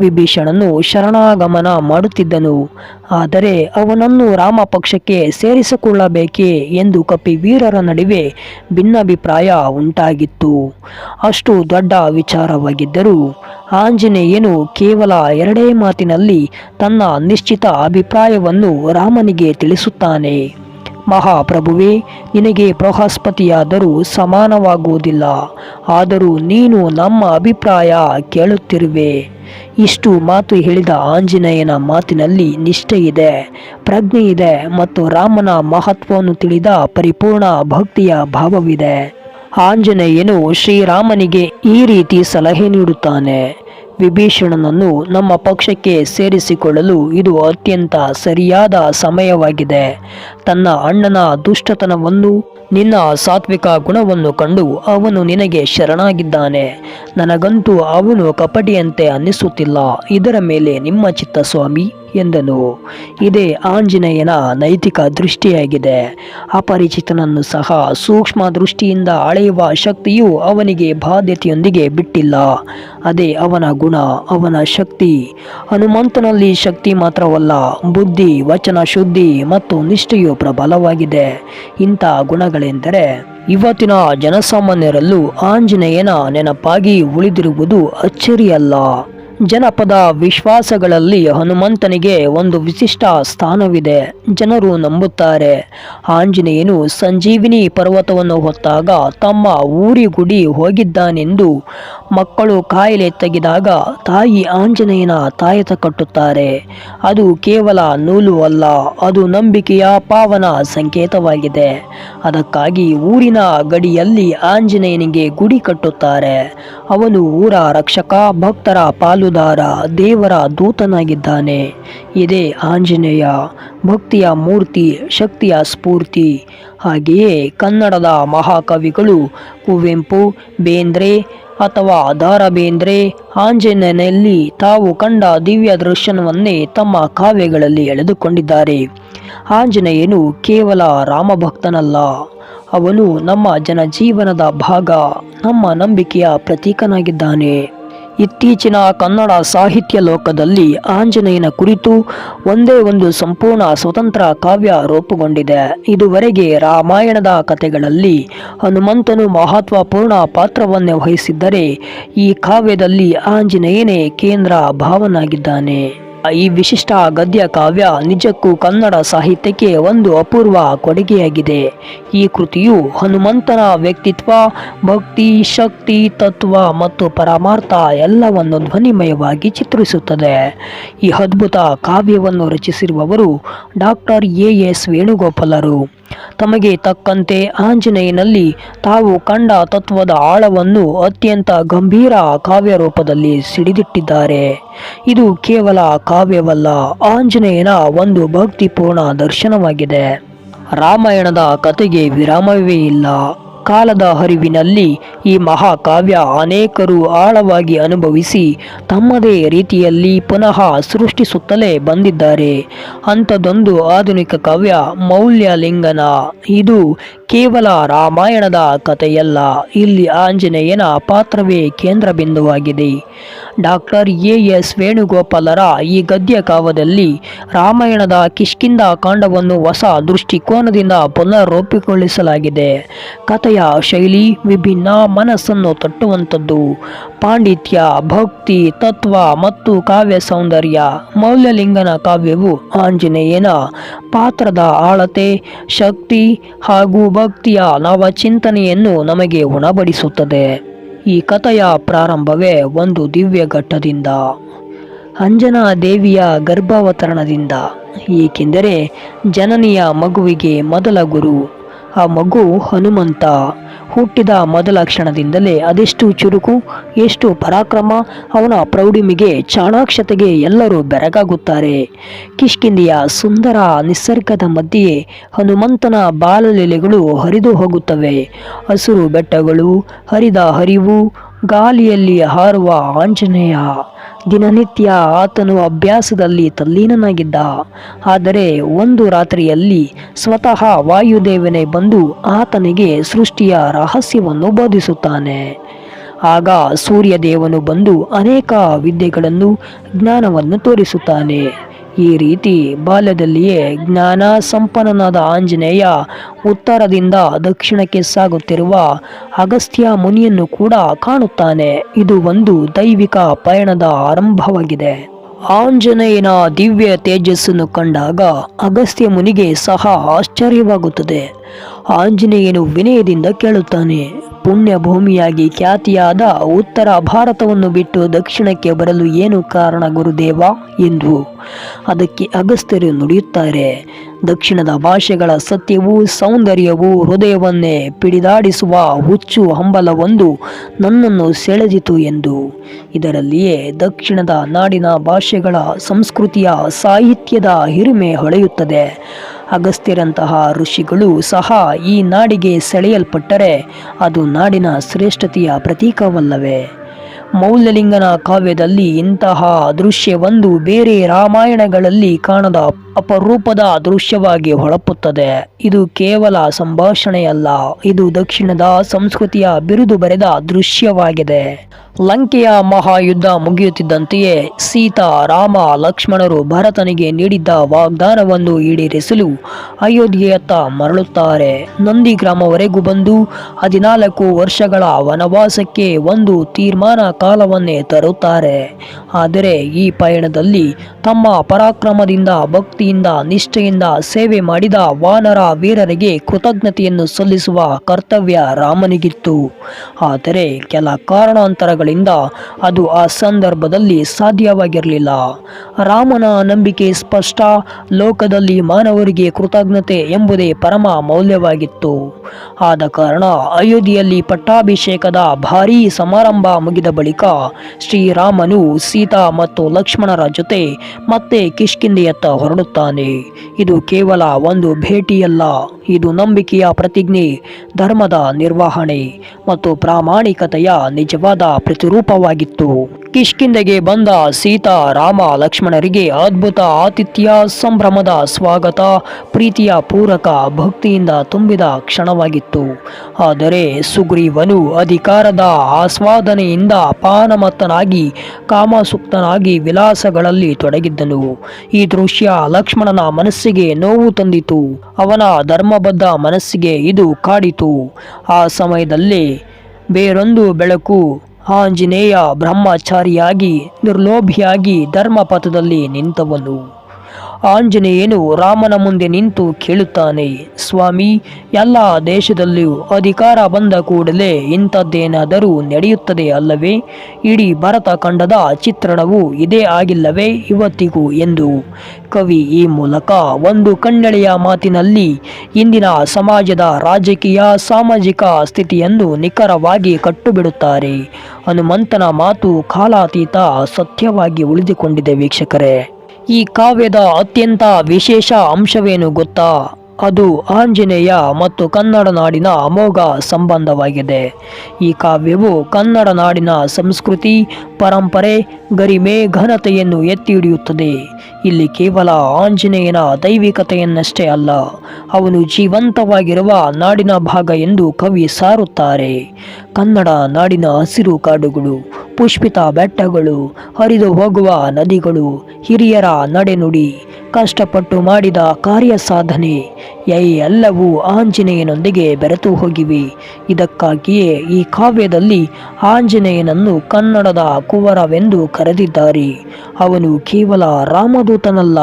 ವಿಭೀಷಣನು ಶರಣಾಗಮನ ಮಾಡುತ್ತಿದ್ದನು. ಆದರೆ ಅವನನ್ನು ರಾಮ ಪಕ್ಷಕ್ಕೆ ಸೇರಿಸಿಕೊಳ್ಳಬೇಕೇ ಎಂದು ಕಪಿ ವೀರರ ನಡುವೆ ಭಿನ್ನಾಭಿಪ್ರಾಯ ಉಂಟಾಗಿತ್ತು. ಅಷ್ಟು ದೊಡ್ಡ ವಿಚಾರವಾಗಿದ್ದರೂ ಆಂಜನೇಯನು ಕೇವಲ ಎರಡೇ ಮಾತಿನಲ್ಲಿ ತನ್ನ ನಿಶ್ಚಿತ ಅಭಿಪ್ರಾಯವನ್ನು ರಾಮನಿಗೆ ತಿಳಿಸುತ್ತಾನೆ. ಮಹಾಪ್ರಭುವೇ, ನಿನಗೆ ಬೃಹಸ್ಪತಿಯಾದರೂ ಸಮಾನವಾಗುವುದಿಲ್ಲ. ಆದರೂ ನೀನು ನಮ್ಮ ಅಭಿಪ್ರಾಯ ಕೇಳುತ್ತಿರುವೆ. ಇಷ್ಟು ಮಾತು ಹೇಳಿದ ಆಂಜನೇಯನ ಮಾತಿನಲ್ಲಿ ನಿಷ್ಠೆ ಇದೆ, ಪ್ರಜ್ಞೆ ಇದೆ ಮತ್ತು ರಾಮನ ಮಹತ್ವವನ್ನು ತಿಳಿದ ಪರಿಪೂರ್ಣ ಭಕ್ತಿಯ ಭಾವವಿದೆ. ಆಂಜನೇಯನು ಶ್ರೀರಾಮನಿಗೆ ಈ ರೀತಿ ಸಲಹೆ ನೀಡುತ್ತಾನೆ ವಿಭೀಷಣನನ್ನು ನಮ್ಮ ಪಕ್ಷಕ್ಕೆ ಸೇರಿಸಿಕೊಳ್ಳಲು ಇದು ಅತ್ಯಂತ ಸರಿಯಾದ ಸಮಯವಾಗಿದೆ. ತನ್ನ ಅಣ್ಣನ ದುಷ್ಟತನವನ್ನು, ನಿನ್ನ ಸಾತ್ವಿಕ ಗುಣವನ್ನು ಕಂಡು ಅವನು ನಿನಗೆ ಶರಣಾಗಿದ್ದಾನೆ. ನನಗಂತೂ ಅವನು ಕಪಟಿಯಂತೆ ಅನ್ನಿಸುತ್ತಿಲ್ಲ. ಇದರ ಮೇಲೆ ನಿಮ್ಮ ಚಿತ್ತ ಸ್ವಾಮಿ ಎಂದನು. ಇದೇ ಆಂಜನೇಯನ ನೈತಿಕ ದೃಷ್ಟಿಯಾಗಿದೆ. ಅಪರಿಚಿತನನ್ನು ಸಹ ಸೂಕ್ಷ್ಮ ದೃಷ್ಟಿಯಿಂದ ಅಳೆಯುವ ಶಕ್ತಿಯು ಅವನಿಗೆ ಬಾಧ್ಯತೆಯೊಂದಿಗೆ ಬಿಟ್ಟಿಲ್ಲ. ಅದೇ ಅವನ ಗುಣ, ಅವನ ಶಕ್ತಿ. ಹನುಮಂತನಲ್ಲಿ ಶಕ್ತಿ ಮಾತ್ರವಲ್ಲ, ಬುದ್ಧಿ, ವಚನ ಶುದ್ಧಿ ಮತ್ತು ನಿಷ್ಠೆಯು ಪ್ರಬಲವಾಗಿದೆ. ಇಂಥ ಗುಣಗಳೆಂದರೆ ಇವತ್ತಿನ ಜನಸಾಮಾನ್ಯರಲ್ಲೂ ಆಂಜನೇಯನ ನೆನಪಾಗಿ ಉಳಿದಿರುವುದು ಅಚ್ಚರಿಯಲ್ಲ. ಜನಪದ ವಿಶ್ವಾಸಗಳಲ್ಲಿ ಹನುಮಂತನಿಗೆ ಒಂದು ವಿಶಿಷ್ಟ ಸ್ಥಾನವಿದೆ. ಜನರು ನಂಬುತ್ತಾರೆ. ಆಂಜನೇಯನು ಸಂಜೀವಿನಿ ಪರ್ವತವನ್ನು ಹೊತ್ತಾಗ ತಮ್ಮ ಊರಿಗುಡಿ ಹೋಗಿದ್ದಾನೆಂದು ಮಕ್ಕಳು ಕಾಯಿಲೆ ತೆಗೆದಾಗ ತಾಯಿ ಆಂಜನೇಯನ ತಾಯತ ಕಟ್ಟುತ್ತಾರೆ. ಅದು ಕೇವಲ ನೂಲು ಅಲ್ಲ, ಅದು ನಂಬಿಕೆಯ ಪಾವನ ಸಂಕೇತವಾಗಿದೆ. ಅದಕ್ಕಾಗಿ ಊರಿನ ಗಡಿಯಲ್ಲಿ ಆಂಜನೇಯನಿಗೆ ಗುಡಿ ಕಟ್ಟುತ್ತಾರೆ. ಅವನು ಊರ ರಕ್ಷಕ, ಭಕ್ತರ ಪಾಲುದಾರ, ದೇವರ ದೂತನಾಗಿದ್ದಾನೆ. ಇದೇ ಆಂಜನೇಯ ಭಕ್ತಿಯ ಮೂರ್ತಿ, ಶಕ್ತಿಯ ಸ್ಫೂರ್ತಿ. ಹಾಗೆಯೇ ಕನ್ನಡದ ಮಹಾಕವಿಗಳು ಕುವೆಂಪು, ಬೇಂದ್ರೆ ಅಥವಾ ದಾರ ಬೇಂದ್ರೆ ಆಂಜನೇಯನಲ್ಲಿ ತಾವು ಕಂಡ ದಿವ್ಯ ದರ್ಶನವನ್ನೇ ತಮ್ಮ ಕಾವ್ಯಗಳಲ್ಲಿ ಎಳೆದುಕೊಂಡಿದ್ದಾರೆ. ಆಂಜನೇಯನು ಕೇವಲ ರಾಮಭಕ್ತನಲ್ಲ, ಅವನು ನಮ್ಮ ಜನಜೀವನದ ಭಾಗ, ನಮ್ಮ ನಂಬಿಕೆಯ ಪ್ರತೀಕನಾಗಿದ್ದಾನೆ. ಇತ್ತೀಚಿನ ಕನ್ನಡ ಸಾಹಿತ್ಯ ಲೋಕದಲ್ಲಿ ಆಂಜನೇಯನ ಕುರಿತು ಒಂದೇ ಒಂದು ಸಂಪೂರ್ಣ ಸ್ವತಂತ್ರ ಕಾವ್ಯ ರೂಪುಗೊಂಡಿದೆ. ಇದುವರೆಗೆ ರಾಮಾಯಣದ ಕಥೆಗಳಲ್ಲಿ ಹನುಮಂತನು ಮಹತ್ವಪೂರ್ಣ ಪಾತ್ರವನ್ನೇ ವಹಿಸಿದ್ದರೆ ಈ ಕಾವ್ಯದಲ್ಲಿ ಆಂಜನೇಯನೇ ಕೇಂದ್ರ ಭಾವನಾಗಿದ್ದಾನೆ. ಈ ವಿಶಿಷ್ಟ ಗದ್ಯ ಕಾವ್ಯ ನಿಜಕ್ಕೂ ಕನ್ನಡ ಸಾಹಿತ್ಯಕ್ಕೆ ಒಂದು ಅಪೂರ್ವ ಕೊಡುಗೆಯಾಗಿದೆ. ಈ ಕೃತಿಯು ಹನುಮಂತನ ವ್ಯಕ್ತಿತ್ವ, ಭಕ್ತಿ, ಶಕ್ತಿ, ತತ್ವ ಮತ್ತು ಪರಮಾರ್ಥ ಎಲ್ಲವನ್ನು ಧ್ವನಿಮಯವಾಗಿ ಚಿತ್ರಿಸುತ್ತದೆ. ಈ ಅದ್ಭುತ ಕಾವ್ಯವನ್ನು ರಚಿಸಿರುವವರು ಡಾಕ್ಟರ್ ಎ ಎಸ್ ವೇಣುಗೋಪಾಲರು. ತಮಗೆ ತಕ್ಕಂತೆ ಆಂಜನೇಯನಲ್ಲಿ ತಾವು ಕಂಡ ತತ್ವದ ಆಳವನ್ನು ಅತ್ಯಂತ ಗಂಭೀರ ಕಾವ್ಯ ರೂಪದಲ್ಲಿ ಸಿಡಿದಿಟ್ಟಿದ್ದಾರೆ. ಇದು ಕೇವಲ ಕಾವ್ಯವಲ್ಲ ಆಂಜನೇಯನ ಒಂದು ಭಕ್ತಿಪೂರ್ಣ ದರ್ಶನವಾಗಿದೆ. ರಾಮಾಯಣದ ಕತೆಗೆ ವಿರಾಮವೇ ಇಲ್ಲ. ಕಾಲದ ಹರಿವಿನಲ್ಲಿ ಈ ಮಹಾಕಾವ್ಯ ಅನೇಕರು ಆಳವಾಗಿ ಅನುಭವಿಸಿ ತಮ್ಮದೇ ರೀತಿಯಲ್ಲಿ ಪುನಃ ಸೃಷ್ಟಿಸುತ್ತಲೇ ಬಂದಿದ್ದಾರೆ. ಅಂಥದ್ದೊಂದು ಆಧುನಿಕ ಕಾವ್ಯ ಮೌಲ್ಯಲಿಂಗನ. ಇದು ಕೇವಲ ರಾಮಾಯಣದ ಕಥೆಯಲ್ಲ, ಇಲ್ಲಿ ಆಂಜನೇಯನ ಪಾತ್ರವೇ ಕೇಂದ್ರ ಬಿಂದುವಾಗಿದೆ. ಡಾಕ್ಟರ್ ಎ ಎಸ್ ವೇಣುಗೋಪಾಲರ ಈ ಗದ್ಯ ಕಾವದಲ್ಲಿ ರಾಮಾಯಣದ ಕಿಷ್ಕಿಂದ ಕಾಂಡವನ್ನು ಹೊಸ ದೃಷ್ಟಿಕೋನದಿಂದ ಪುನರ್ರೂಪುಗೊಳಿಸಲಾಗಿದೆ. ಕಥೆಯ ಶೈಲಿ ವಿಭಿನ್ನ ಮನಸ್ಸನ್ನು ತಟ್ಟುವಂಥದ್ದು. ಪಾಂಡಿತ್ಯ, ಭಕ್ತಿ, ತತ್ವ ಮತ್ತು ಕಾವ್ಯ ಸೌಂದರ್ಯ. ಮೌಲ್ಯಲಿಂಗನ ಕಾವ್ಯವು ಆಂಜನೇಯನ ಪಾತ್ರದ ಆಳತೆ, ಶಕ್ತಿ ಹಾಗೂ ಭಕ್ತಿಯ ನವಚಿಂತನೆಯನ್ನು ನಮಗೆ ಉಣಬಡಿಸುತ್ತದೆ. ಈ ಕಥೆಯ ಪ್ರಾರಂಭವೇ ಒಂದು ದಿವ್ಯ ಘಟ್ಟದಿಂದ ಅಂಜನಾ ದೇವಿಯ ಗರ್ಭಾವತರಣದಿಂದ. ಏಕೆಂದರೆ ಜನನಿಯ ಮಗುವಿಗೆ ಮೊದಲ ಗುರು ಆ ಮಗು ಹನುಮಂತ. ಹುಟ್ಟಿದ ಮೊದಲ ಕ್ಷಣದಿಂದಲೇ ಅದೆಷ್ಟು ಚುರುಕು, ಎಷ್ಟು ಪರಾಕ್ರಮ, ಅವನ ಪ್ರೌಢಿಮೆಗೆ ಚಾಣಾಕ್ಷತೆಗೆ ಎಲ್ಲರೂ ಬೆರಗಾಗುತ್ತಾರೆ. ಕಿಷ್ಕಿಂದಿಯ ಸುಂದರ ನಿಸರ್ಗದ ಮಧ್ಯೆ ಹನುಮಂತನ ಬಾಲಲೀಲೆಗಳು ಹರಿದು ಹೋಗುತ್ತವೆ. ಹಸಿರು ಬೆಟ್ಟಗಳು, ಹರಿದ ಹರಿವು ಗಾಲಿಯಲ್ಲಿ ಹಾರುವ ಆಂಜನೇಯ. ದಿನನಿತ್ಯ ಆತನು ಅಭ್ಯಾಸದಲ್ಲಿ ತಲ್ಲೀನನಾಗಿದ್ದ. ಆದರೆ ಒಂದು ರಾತ್ರಿಯಲ್ಲಿ ಸ್ವತಃ ವಾಯುದೇವನೇ ಬಂದು ಆತನಿಗೆ ಸೃಷ್ಟಿಯ ರಹಸ್ಯವನ್ನು ಬೋಧಿಸುತ್ತಾನೆ. ಆಗ ಸೂರ್ಯದೇವನು ಬಂದು ಅನೇಕ ವಿದ್ಯೆಗಳನ್ನು, ಜ್ಞಾನವನ್ನು ತೋರಿಸುತ್ತಾನೆ. ಈ ರೀತಿ ಬಾಲ್ಯದಲ್ಲಿಯೇ ಜ್ಞಾನ ಸಂಪನ್ನನಾದ ಆಂಜನೇಯ ಉತ್ತರದಿಂದ ದಕ್ಷಿಣಕ್ಕೆ ಸಾಗುತ್ತಿರುವ ಅಗಸ್ತ್ಯ ಮುನಿಯನ್ನು ಕೂಡ ಕಾಣುತ್ತಾನೆ. ಇದು ಒಂದು ದೈವಿಕ ಪಯಣದ ಆರಂಭವಾಗಿದೆ. ಆಂಜನೇಯನ ದಿವ್ಯ ತೇಜಸ್ಸನ್ನು ಕಂಡಾಗ ಅಗಸ್ತ್ಯ ಮುನಿಗೆ ಸಹ ಆಶ್ಚರ್ಯವಾಗುತ್ತದೆ. ಆಂಜನೇಯನು ವಿನಯದಿಂದ ಕೇಳುತ್ತಾನೆ, ಪುಣ್ಯ ಭೂಮಿಯಾಗಿ ಖ್ಯಾತಿಯಾದ ಉತ್ತರ ಭಾರತವನ್ನು ಬಿಟ್ಟು ದಕ್ಷಿಣಕ್ಕೆ ಬರಲು ಏನು ಕಾರಣ ಗುರುದೇವ? ಎಂದು. ಅದಕ್ಕೆ ಅಗಸ್ತ್ಯರು ನುಡಿಯುತ್ತಾರೆ ದಕ್ಷಿಣದ ಭಾಷೆಗಳ ಸತ್ಯವೂ ಸೌಂದರ್ಯವೂ ಹೃದಯವನ್ನೇ ಪಿಡಿದಾಡಿಸುವ ಹುಚ್ಚು ಹಂಬಲವೊಂದು ನನ್ನನ್ನು ಸೆಳೆದಿತು ಎಂದು. ಇದರಲ್ಲಿಯೇ ದಕ್ಷಿಣದ ನಾಡಿನ ಭಾಷೆಗಳ ಸಂಸ್ಕೃತಿಯ ಸಾಹಿತ್ಯದ ಹಿರಿಮೆ ಹೊಳೆಯುತ್ತದೆ. ಅಗಸ್ತ್ಯರಂತಹ ಋಷಿಗಳು ಸಹ ಈ ನಾಡಿಗೆ ಸೆಳೆಯಲ್ಪಟ್ಟರೆ ಅದು ನಾಡಿನ ಶ್ರೇಷ್ಠತೆಯ ಪ್ರತೀಕವಲ್ಲವೇ. ಮೌಲ್ಯಲಿಂಗನ ಕಾವ್ಯದಲ್ಲಿ ಇಂತಹ ದೃಶ್ಯವೊಂದು ಬೇರೆ ರಾಮಾಯಣಗಳಲ್ಲಿ ಕಾಣದ ಅಪರೂಪದ ದೃಶ್ಯವಾಗಿ ಹೊಳಪುತ್ತದೆ. ಇದು ಕೇವಲ ಸಂಭಾಷಣೆಯಲ್ಲ, ಇದು ದಕ್ಷಿಣದ ಸಂಸ್ಕೃತಿಯ ಬಿರುದು ಬರೆದ ದೃಶ್ಯವಾಗಿದೆ. ಲಂಕೆಯ ಮಹಾಯುದ್ಧ ಮುಗಿಯುತ್ತಿದ್ದಂತೆಯೇ ಸೀತಾ ರಾಮ ಲಕ್ಷ್ಮಣರು ಭರತನಿಗೆ ನೀಡಿದ್ದ ವಾಗ್ದಾನವನ್ನು ಈಡೇರಿಸಲು ಅಯೋಧ್ಯೆಯತ್ತ ಮರಳುತ್ತಾರೆ. ನಂದಿ ಗ್ರಾಮವರೆಗೂ ಬಂದು ಹದಿನಾಲ್ಕು ವರ್ಷಗಳ ವನವಾಸಕ್ಕೆ ಒಂದು ತೀರ್ಮಾನ ಕಾಲವನ್ನೇ ತರುತ್ತಾರೆ. ಆದರೆ ಈ ಪಯಣದಲ್ಲಿ ತಮ್ಮ ಪರಾಕ್ರಮದಿಂದ, ಭಕ್ತಿಯಿಂದ, ನಿಷ್ಠೆಯಿಂದ ಸೇವೆ ಮಾಡಿದ ವಾನರ ವೀರರಿಗೆ ಕೃತಜ್ಞತೆಯನ್ನು ಸಲ್ಲಿಸುವ ಕರ್ತವ್ಯ ರಾಮನಿಗಿತ್ತು. ಆದರೆ ಕೆಲ ಕಾರಣಾಂತರಗಳಿಂದ ಅದು ಆ ಸಂದರ್ಭದಲ್ಲಿ ಸಾಧ್ಯವಾಗಿರಲಿಲ್ಲ. ರಾಮನ ನಂಬಿಕೆ ಸ್ಪಷ್ಟ. ಲೋಕದಲ್ಲಿ ಮಾನವರಿಗೆ ಕೃತಜ್ಞತೆ ಎಂಬುದೇ ಪರಮ ಮೌಲ್ಯವಾಗಿತ್ತು. ಆದ ಕಾರಣ ಅಯೋಧ್ಯೆಯಲ್ಲಿ ಪಟ್ಟಾಭಿಷೇಕದ ಭಾರೀ ಸಮಾರಂಭ ಮುಗಿದ ಬಳಿಕ ಶ್ರೀರಾಮನು ಸೀತಾ ಮತ್ತು ಲಕ್ಷ್ಮಣರ ಜೊತೆ ಮತ್ತೆ ಕಿಷ್ಕಿಂದೆಯತ್ತ ಹೊರಡುತ್ತಾನೆ. ಇದು ಕೇವಲ ಒಂದು ಭೇಟಿಯಲ್ಲ, ಇದು ನಂಬಿಕೆಯ ಪ್ರತಿಜ್ಞೆ, ಧರ್ಮದ ನಿರ್ವಹಣೆ ಮತ್ತು ಪ್ರಾಮಾಣಿಕತೆಯ ನಿಜವಾದ ಪ್ರತಿರೂಪವಾಗಿತ್ತು. ಕಿಷ್ಕಿಂದೆಗೆ ಬಂದ ಸೀತಾ ರಾಮ ಲಕ್ಷ್ಮಣರಿಗೆ ಅದ್ಭುತ ಆತಿಥ್ಯ ಸಂಭ್ರಮದ ಸ್ವಾಗತ ಪ್ರೀತಿಯ ಪೂರಕ ಭಕ್ತಿಯಿಂದ ತುಂಬಿದ ಕ್ಷಣವಾಗಿತ್ತು. ಆದರೆ ಸುಗ್ರೀವನು ಅಧಿಕಾರದ ಆಸ್ವಾದನೆಯಿಂದ ಪಾನಮತ್ತನಾಗಿ ಕಾಮಸುಕ್ತನಾಗಿ ವಿಲಾಸಗಳಲ್ಲಿ ತೊಡಗಿದ್ದನು. ಈ ದೃಶ್ಯ ಲಕ್ಷ್ಮಣನ ಮನಸ್ಸಿಗೆ ನೋವು ತಂದಿತು. ಅವನ ಧರ್ಮಬದ್ಧ ಮನಸ್ಸಿಗೆ ಇದು ಕಾಡಿತು. ಆ ಸಮಯದಲ್ಲಿ ಬೇರೊಂದು ಬೆಳಕು ಆಂಜನೇಯ ಬ್ರಹ್ಮಚಾರಿಯಾಗಿ ನಿರ್ಲೋಭಿಯಾಗಿ ಧರ್ಮಪಥದಲ್ಲಿ ನಿಂತವನು. ಆಂಜನೇಯನು ರಾಮನ ಮುಂದೆ ನಿಂತು ಕೇಳುತ್ತಾನೆ, ಸ್ವಾಮಿ, ಎಲ್ಲ ದೇಶದಲ್ಲಿಯೂ ಅಧಿಕಾರ ಬಂದ ಕೂಡಲೇ ಇಂಥದ್ದೇನಾದರೂ ನಡೆಯುತ್ತದೆ ಅಲ್ಲವೇ? ಇಡೀ ಭರತ ಖಂಡದ ಚಿತ್ರಣವು ಇದೇ ಆಗಿಲ್ಲವೇ ಇವತ್ತಿಗೂ? ಎಂದು ಕವಿ ಈ ಮೂಲಕ ಒಂದು ಕಣ್ಣೆಳೆಯ ಮಾತಿನಲ್ಲಿ ಇಂದಿನ ಸಮಾಜದ ರಾಜಕೀಯ ಸಾಮಾಜಿಕ ಸ್ಥಿತಿಯನ್ನು ನಿಖರವಾಗಿ ಕಟ್ಟುಬಿಡುತ್ತಾರೆ. ಹನುಮಂತನ ಮಾತು ಕಾಲಾತೀತ ಸತ್ಯವಾಗಿ ಉಳಿದುಕೊಂಡಿದೆ ವೀಕ್ಷಕರೇ. ಈ ಕಾವ್ಯದ ಅತ್ಯಂತ ವಿಶೇಷ ಅಂಶವೇನು ಗೊತ್ತಾ? ಅದು ಆಂಜನೇಯ ಮತ್ತು ಕನ್ನಡ ನಾಡಿನ ಅಮೋಘ ಸಂಬಂಧವಾಗಿದೆ. ಈ ಕಾವ್ಯವು ಕನ್ನಡ ನಾಡಿನ ಸಂಸ್ಕೃತಿ, ಪರಂಪರೆ, ಗರಿಮೆ, ಘನತೆಯನ್ನು ಎತ್ತಿ ಹಿಡಿಯುತ್ತದೆ ಇಲ್ಲಿ ಕೇವಲ ಆಂಜನೇಯನ ದೈವಿಕತೆಯನ್ನಷ್ಟೇ ಅಲ್ಲ, ಅವನು ಜೀವಂತವಾಗಿರುವ ನಾಡಿನ ಭಾಗ ಎಂದು ಕವಿ ಸಾರುತ್ತಾರೆ. ಕನ್ನಡ ನಾಡಿನ ಹಸಿರು ಕಾಡುಗಳು, ಪುಷ್ಪಿತ ಬೆಟ್ಟಗಳು, ಹರಿದು ಹೋಗುವ ನದಿಗಳು, ಹಿರಿಯರ ನಡೆನುಡಿ, ಕಷ್ಟಪಟ್ಟು ಮಾಡಿದ ಕಾರ್ಯ ಸಾಧನೆ ಈ ಎಲ್ಲವೂ ಆಂಜನೇಯನೊಂದಿಗೆ ಬೆರೆತು ಹೋಗಿವೆ. ಇದಕ್ಕಾಗಿಯೇ ಈ ಕಾವ್ಯದಲ್ಲಿ ಆಂಜನೇಯನನ್ನು ಕನ್ನಡದ ಕುವರವೆಂದು ಕರೆದಿದ್ದಾರೆ. ಅವನು ಕೇವಲ ರಾಮದೂತನಲ್ಲ,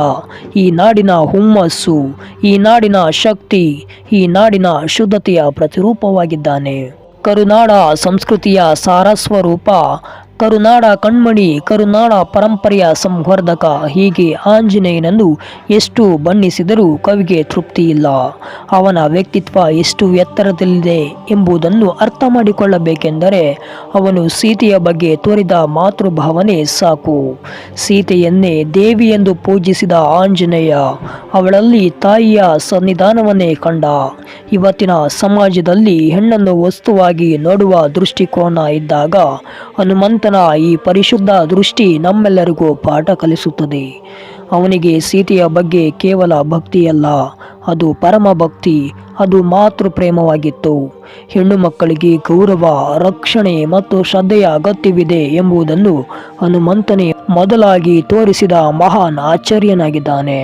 ಈ ನಾಡಿನ ಹುಮ್ಮಸ್ಸು, ಈ ನಾಡಿನ ಶಕ್ತಿ, ಈ ನಾಡಿನ ಶುದ್ಧತೆಯ ಪ್ರತಿರೂಪವಾಗಿದ್ದಾನೆ. ಕರುನಾಡ ಸಂಸ್ಕೃತಿಯ ಸಾರಸ್ವರೂಪ ಕರುನಾಡ ಕಣ್ಮಣಿ, ಕರುನಾಡ ಪರಂಪರೆಯ ಸಂವರ್ಧಕ. ಹೀಗೆ ಆಂಜನೇಯನನ್ನು ಎಷ್ಟು ಬಣ್ಣಿಸಿದರೂ ಕವಿಗೆ ತೃಪ್ತಿ ಇಲ್ಲ. ಅವನ ವ್ಯಕ್ತಿತ್ವ ಎಷ್ಟು ಎತ್ತರದಲ್ಲಿದೆ ಎಂಬುದನ್ನು ಅರ್ಥ ಮಾಡಿಕೊಳ್ಳಬೇಕೆಂದರೆ ಅವನು ಸೀತೆಯ ಬಗ್ಗೆ ತೋರಿದ ಮಾತೃಭಾವನೆ ಸಾಕು. ಸೀತೆಯನ್ನೇ ದೇವಿ ಎಂದು ಪೂಜಿಸಿದ ಆಂಜನೇಯ, ಅವಳಲ್ಲಿ ತಾಯಿಯ ಸನ್ನಿಧಾನವನ್ನೇ ಕಂಡ. ಇವತ್ತಿನ ಸಮಾಜದಲ್ಲಿ ಹೆಣ್ಣನ್ನು ವಸ್ತುವಾಗಿ ನೋಡುವ ದೃಷ್ಟಿಕೋನ ಇದ್ದಾಗ ಹನುಮಂತನ ಈ ಪರಿಶುದ್ಧ ದೃಷ್ಟಿ ನಮ್ಮೆಲ್ಲರಿಗೂ ಪಾಠ ಕಲಿಸುತ್ತದೆ. ಅವನಿಗೆ ಸೀತೆಯ ಬಗ್ಗೆ ಕೇವಲ ಭಕ್ತಿಯಲ್ಲ, ಅದು ಪರಮ ಭಕ್ತಿ, ಅದು ಮಾತೃ ಪ್ರೇಮವಾಗಿತ್ತು. ಹೆಣ್ಣು ಮಕ್ಕಳಿಗೆ ಗೌರವ, ರಕ್ಷಣೆ ಮತ್ತು ಶ್ರದ್ಧೆಯ ಅಗತ್ಯವಿದೆ ಎಂಬುದನ್ನು ಹನುಮಂತನೇ ಮೊದಲಾಗಿ ತೋರಿಸಿದ ಮಹಾನ್ ಆಚಾರ್ಯನಾಗಿದ್ದಾನೆ.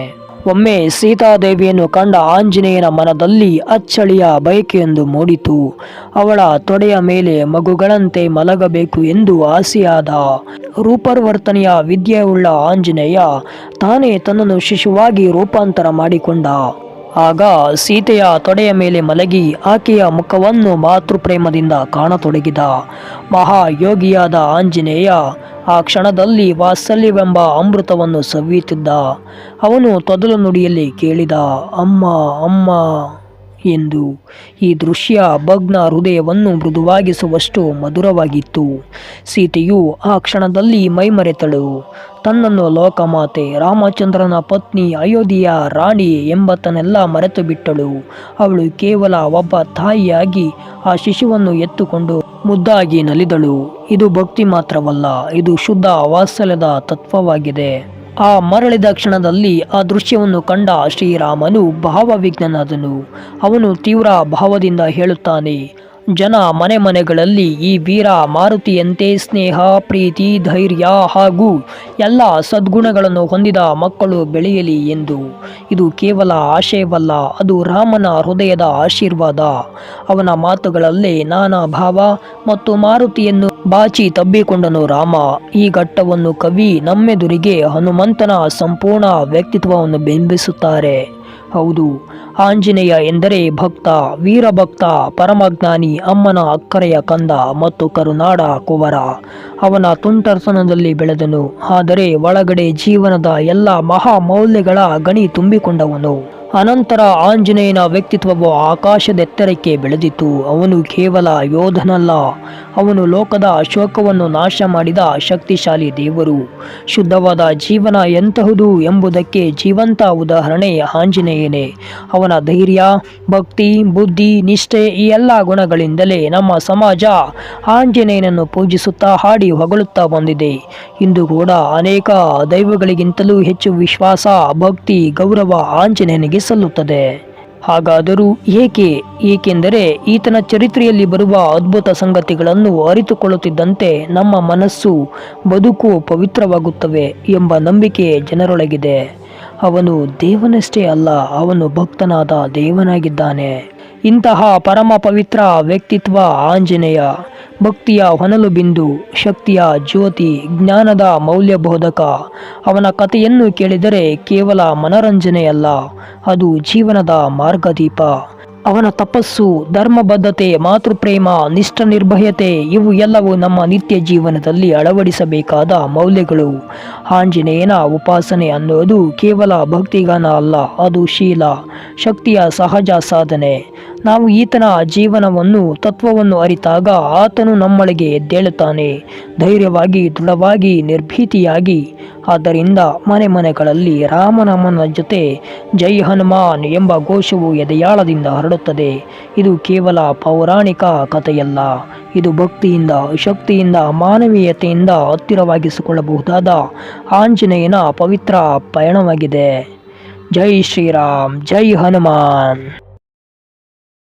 ಒಮ್ಮೆ ಸೀತಾದೇವಿಯನ್ನು ಕಂಡ ಆಂಜನೇಯನ ಮನದಲ್ಲಿ ಅಚ್ಚಳಿಯ ಬಯಕೆಯೊಂದು ಮೂಡಿತು. ಅವಳ ತೊಡೆಯ ಮೇಲೆ ಮಗುಗಳಂತೆ ಮಲಗಬೇಕು ಎಂದು ಆಸೆಯಾದ ರೂಪರ್ವರ್ತನೆಯ ವಿದ್ಯೆಯುಳ್ಳ ಆಂಜನೇಯ ತಾನೇ ತನ್ನನ್ನು ಶಿಶುವಾಗಿ ರೂಪಾಂತರ ಮಾಡಿಕೊಂಡ. ಆಗ ಸೀತೆಯ ತೊಡೆಯ ಮೇಲೆ ಮಲಗಿ ಆಕೆಯ ಮುಖವನ್ನು ಮಾತೃಪ್ರೇಮದಿಂದ ಕಾಣತೊಡಗಿದ. ಮಹಾಯೋಗಿಯಾದ ಆಂಜನೇಯ ಆ ಕ್ಷಣದಲ್ಲಿ ವಾತ್ಸಲ್ಯವೆಂಬ ಅಮೃತವನ್ನು ಸವಿಯುತ್ತಿದ್ದ. ಅವನು ತೊದಲು ನುಡಿಯಲ್ಲಿ ಕೇಳಿದ, ಅಮ್ಮ ಅಮ್ಮ. ಎಂದು. ಈ ದೃಶ್ಯ ಭಗ್ನ ಹೃದಯವನ್ನು ಮೃದುವಾಗಿಸುವಷ್ಟು ಮಧುರವಾಗಿತ್ತು. ಸೀತೆಯು ಆ ಕ್ಷಣದಲ್ಲಿ ಮೈಮರೆತಳು. ತನ್ನನ್ನು ಲೋಕಮಾತೆ ರಾಮಚಂದ್ರನ ಪತ್ನಿ ಅಯೋಧ್ಯೆಯ ರಾಣಿ ಎಂಬತನೆಲ್ಲ ಮರೆತು ಬಿಟ್ಟಳು ಅವಳು ಕೇವಲ ಒಬ್ಬ ತಾಯಿಯಾಗಿ ಆ ಶಿಶುವನ್ನು ಎತ್ತುಕೊಂಡು ಮುದ್ದಾಗಿ ನಲಿದಳು. ಇದು ಭಕ್ತಿ ಮಾತ್ರವಲ್ಲ, ಇದು ಶುದ್ಧ ವಾತ್ಸಲ್ಯದ ತತ್ವವಾಗಿದೆ. ಆ ಮರಳಿದ ಕ್ಷಣದಲ್ಲಿ ಆ ದೃಶ್ಯವನ್ನು ಕಂಡ ಶ್ರೀರಾಮನು ಭಾವವಿಜ್ಞನಾದನು ಅವನು ತೀವ್ರ ಭಾವದಿಂದ ಹೇಳುತ್ತಾನೆ ಜನ ಮನೆ ಮನೆಗಳಲ್ಲಿ ಈ ವೀರ ಮಾರುತಿಯಂತೆ ಸ್ನೇಹ, ಪ್ರೀತಿ, ಧೈರ್ಯ ಹಾಗೂ ಎಲ್ಲ ಸದ್ಗುಣಗಳನ್ನು ಹೊಂದಿದ ಮಕ್ಕಳು ಬೆಳೆಯಲಿ ಎಂದು. ಇದು ಕೇವಲ ಆಶಯವಲ್ಲ ಅದು ರಾಮನ ಹೃದಯದ ಆಶೀರ್ವಾದ. ಅವನ ಮಾತುಗಳಲ್ಲೇ ನಾನಾ ಭಾವ ಮತ್ತು ಮಾರುತಿಯನ್ನು ಬಾಚಿ ತಬ್ಬಿಕೊಂಡನು ರಾಮ. ಈ ಘಟ್ಟವನ್ನು ಕವಿ ನಮ್ಮೆದುರಿಗೆ ಹನುಮಂತನ ಸಂಪೂರ್ಣ ವ್ಯಕ್ತಿತ್ವವನ್ನು ಬಿಂಬಿಸುತ್ತಾರೆ. ಹೌದು. ಆಂಜನೇಯ ಎಂದರೆ ಭಕ್ತ, ವೀರಭಕ್ತ, ಪರಮಜ್ಞಾನಿ, ಅಮ್ಮನ ಅಕ್ಕರೆಯ ಕಂದ ಮತ್ತು ಕರುನಾಡ ಕುವರ. ಅವನ ತುಂಟರ್ಸನದಲ್ಲಿ ಬೆಳೆದನು, ಆದರೆ ಒಳಗಡೆ ಜೀವನದ ಎಲ್ಲ ಮಹಾ ಮೌಲ್ಯಗಳ ಗಣಿ ತುಂಬಿಕೊಂಡವನು. ಅನಂತರ ಆಂಜನೇಯನ ವ್ಯಕ್ತಿತ್ವವು ಆಕಾಶದೆತ್ತರಕ್ಕೆ ಬೆಳೆದಿತು. ಅವನು ಕೇವಲ ಯೋಧನಲ್ಲ, ಅವನು ಲೋಕದ ಅಶೋಕವನ್ನು ನಾಶ ಮಾಡಿದ ಶಕ್ತಿಶಾಲಿ ದೇವರು. ಶುದ್ಧವಾದ ಜೀವನ ಎಂತಹುದು ಎಂಬುದಕ್ಕೆ ಜೀವಂತ ಉದಾಹರಣೆ ಆಂಜನೇಯನೇ. ಅವನ ಧೈರ್ಯ, ಭಕ್ತಿ, ಬುದ್ಧಿ, ನಿಷ್ಠೆ ಈ ಎಲ್ಲ ಗುಣಗಳಿಂದಲೇ ನಮ್ಮ ಸಮಾಜ ಆಂಜನೇಯನನ್ನು ಪೂಜಿಸುತ್ತಾ ಹಾಡಿ ಹೊಗಳುತ್ತಾ ಬಂದಿದೆ. ಇಂದು ಕೂಡ ಅನೇಕ ದೈವಗಳಿಗಿಂತಲೂ ಹೆಚ್ಚು ವಿಶ್ವಾಸ, ಭಕ್ತಿ, ಗೌರವ ಆಂಜನೇಯನಿಗೆ ಸಲ್ಲುತ್ತದೆ. ಹಾಗಾದರೂ ಏಕೆ? ಏಕೆಂದರೆ ಈತನ ಚರಿತ್ರೆಯಲ್ಲಿ ಬರುವ ಅದ್ಭುತ ಸಂಗತಿಗಳನ್ನು ಅರಿತುಕೊಳ್ಳುತ್ತಿದ್ದಂತೆ ನಮ್ಮ ಮನಸ್ಸು ಬದುಕು ಪವಿತ್ರವಾಗುತ್ತವೆ ಎಂಬ ನಂಬಿಕೆ ಜನರೊಳಗಿದೆ. ಅವನು ದೇವನಷ್ಟೇ ಅಲ್ಲ, ಅವನು ಭಕ್ತನಾದ ದೇವನಾಗಿದ್ದಾನೆ. ಇಂತಹ ಪರಮ ಪವಿತ್ರ ವ್ಯಕ್ತಿತ್ವ ಆಂಜನೇಯ, ಭಕ್ತಿಯ ಹೊನಲು ಬಿಂದು, ಶಕ್ತಿಯ ಜ್ಯೋತಿ, ಜ್ಞಾನದ ಮೌಲ್ಯಬೋಧಕ. ಅವನ ಕಥೆಯನ್ನು ಕೇಳಿದರೆ ಕೇವಲ ಮನರಂಜನೆಯಲ್ಲ, ಅದು ಜೀವನದ ಮಾರ್ಗದೀಪ. ಅವನ ತಪಸ್ಸು, ಧರ್ಮಬದ್ಧತೆ, ಮಾತೃಪ್ರೇಮ, ನಿಷ್ಠ ನಿರ್ಭಯತೆ, ಇವು ಎಲ್ಲವೂ ನಮ್ಮ ನಿತ್ಯ ಜೀವನದಲ್ಲಿ ಅಳವಡಿಸಬೇಕಾದ ಮೌಲ್ಯಗಳು. ಆಂಜನೇಯನ ಉಪಾಸನೆ ಅನ್ನೋದು ಕೇವಲ ಭಕ್ತಿಗಾನ ಅಲ್ಲ, ಅದು ಶೀಲ, ಶಕ್ತಿಯ ಸಹಜ ಸಾಧನೆ. ನಾವು ಈತನ ಜೀವನವನ್ನು, ತತ್ವವನ್ನು ಅರಿತಾಗ ಆತನು ನಮ್ಮೊಳಗೆ ಎದ್ದೇಳುತ್ತಾನೆ. ಧೈರ್ಯವಾಗಿ, ದೃಢವಾಗಿ, ನಿರ್ಭೀತಿಯಾಗಿ ಆದ್ದರಿಂದ ಮನೆ ಮನೆಗಳಲ್ಲಿ ರಾಮನಾಮನ ಜೊತೆ ಜೈ ಹನುಮಾನ್ ಎಂಬ ಘೋಷವು ಎದೆಯಾಳದಿಂದ ಹರಡುತ್ತದೆ. ಇದು ಕೇವಲ ಪೌರಾಣಿಕ ಕಥೆಯಲ್ಲ. ಇದು ಭಕ್ತಿಯಿಂದ, ಶಕ್ತಿಯಿಂದ, ಮಾನವೀಯತೆಯಿಂದ ಹತ್ತಿರವಾಗಿಸಿಕೊಳ್ಳಬಹುದಾದ ಆಂಜನೇಯನ ಪವಿತ್ರ ಪಯಣವಾಗಿದೆ. ಜೈ ಶ್ರೀರಾಮ್, ಜೈ ಹನುಮಾನ್.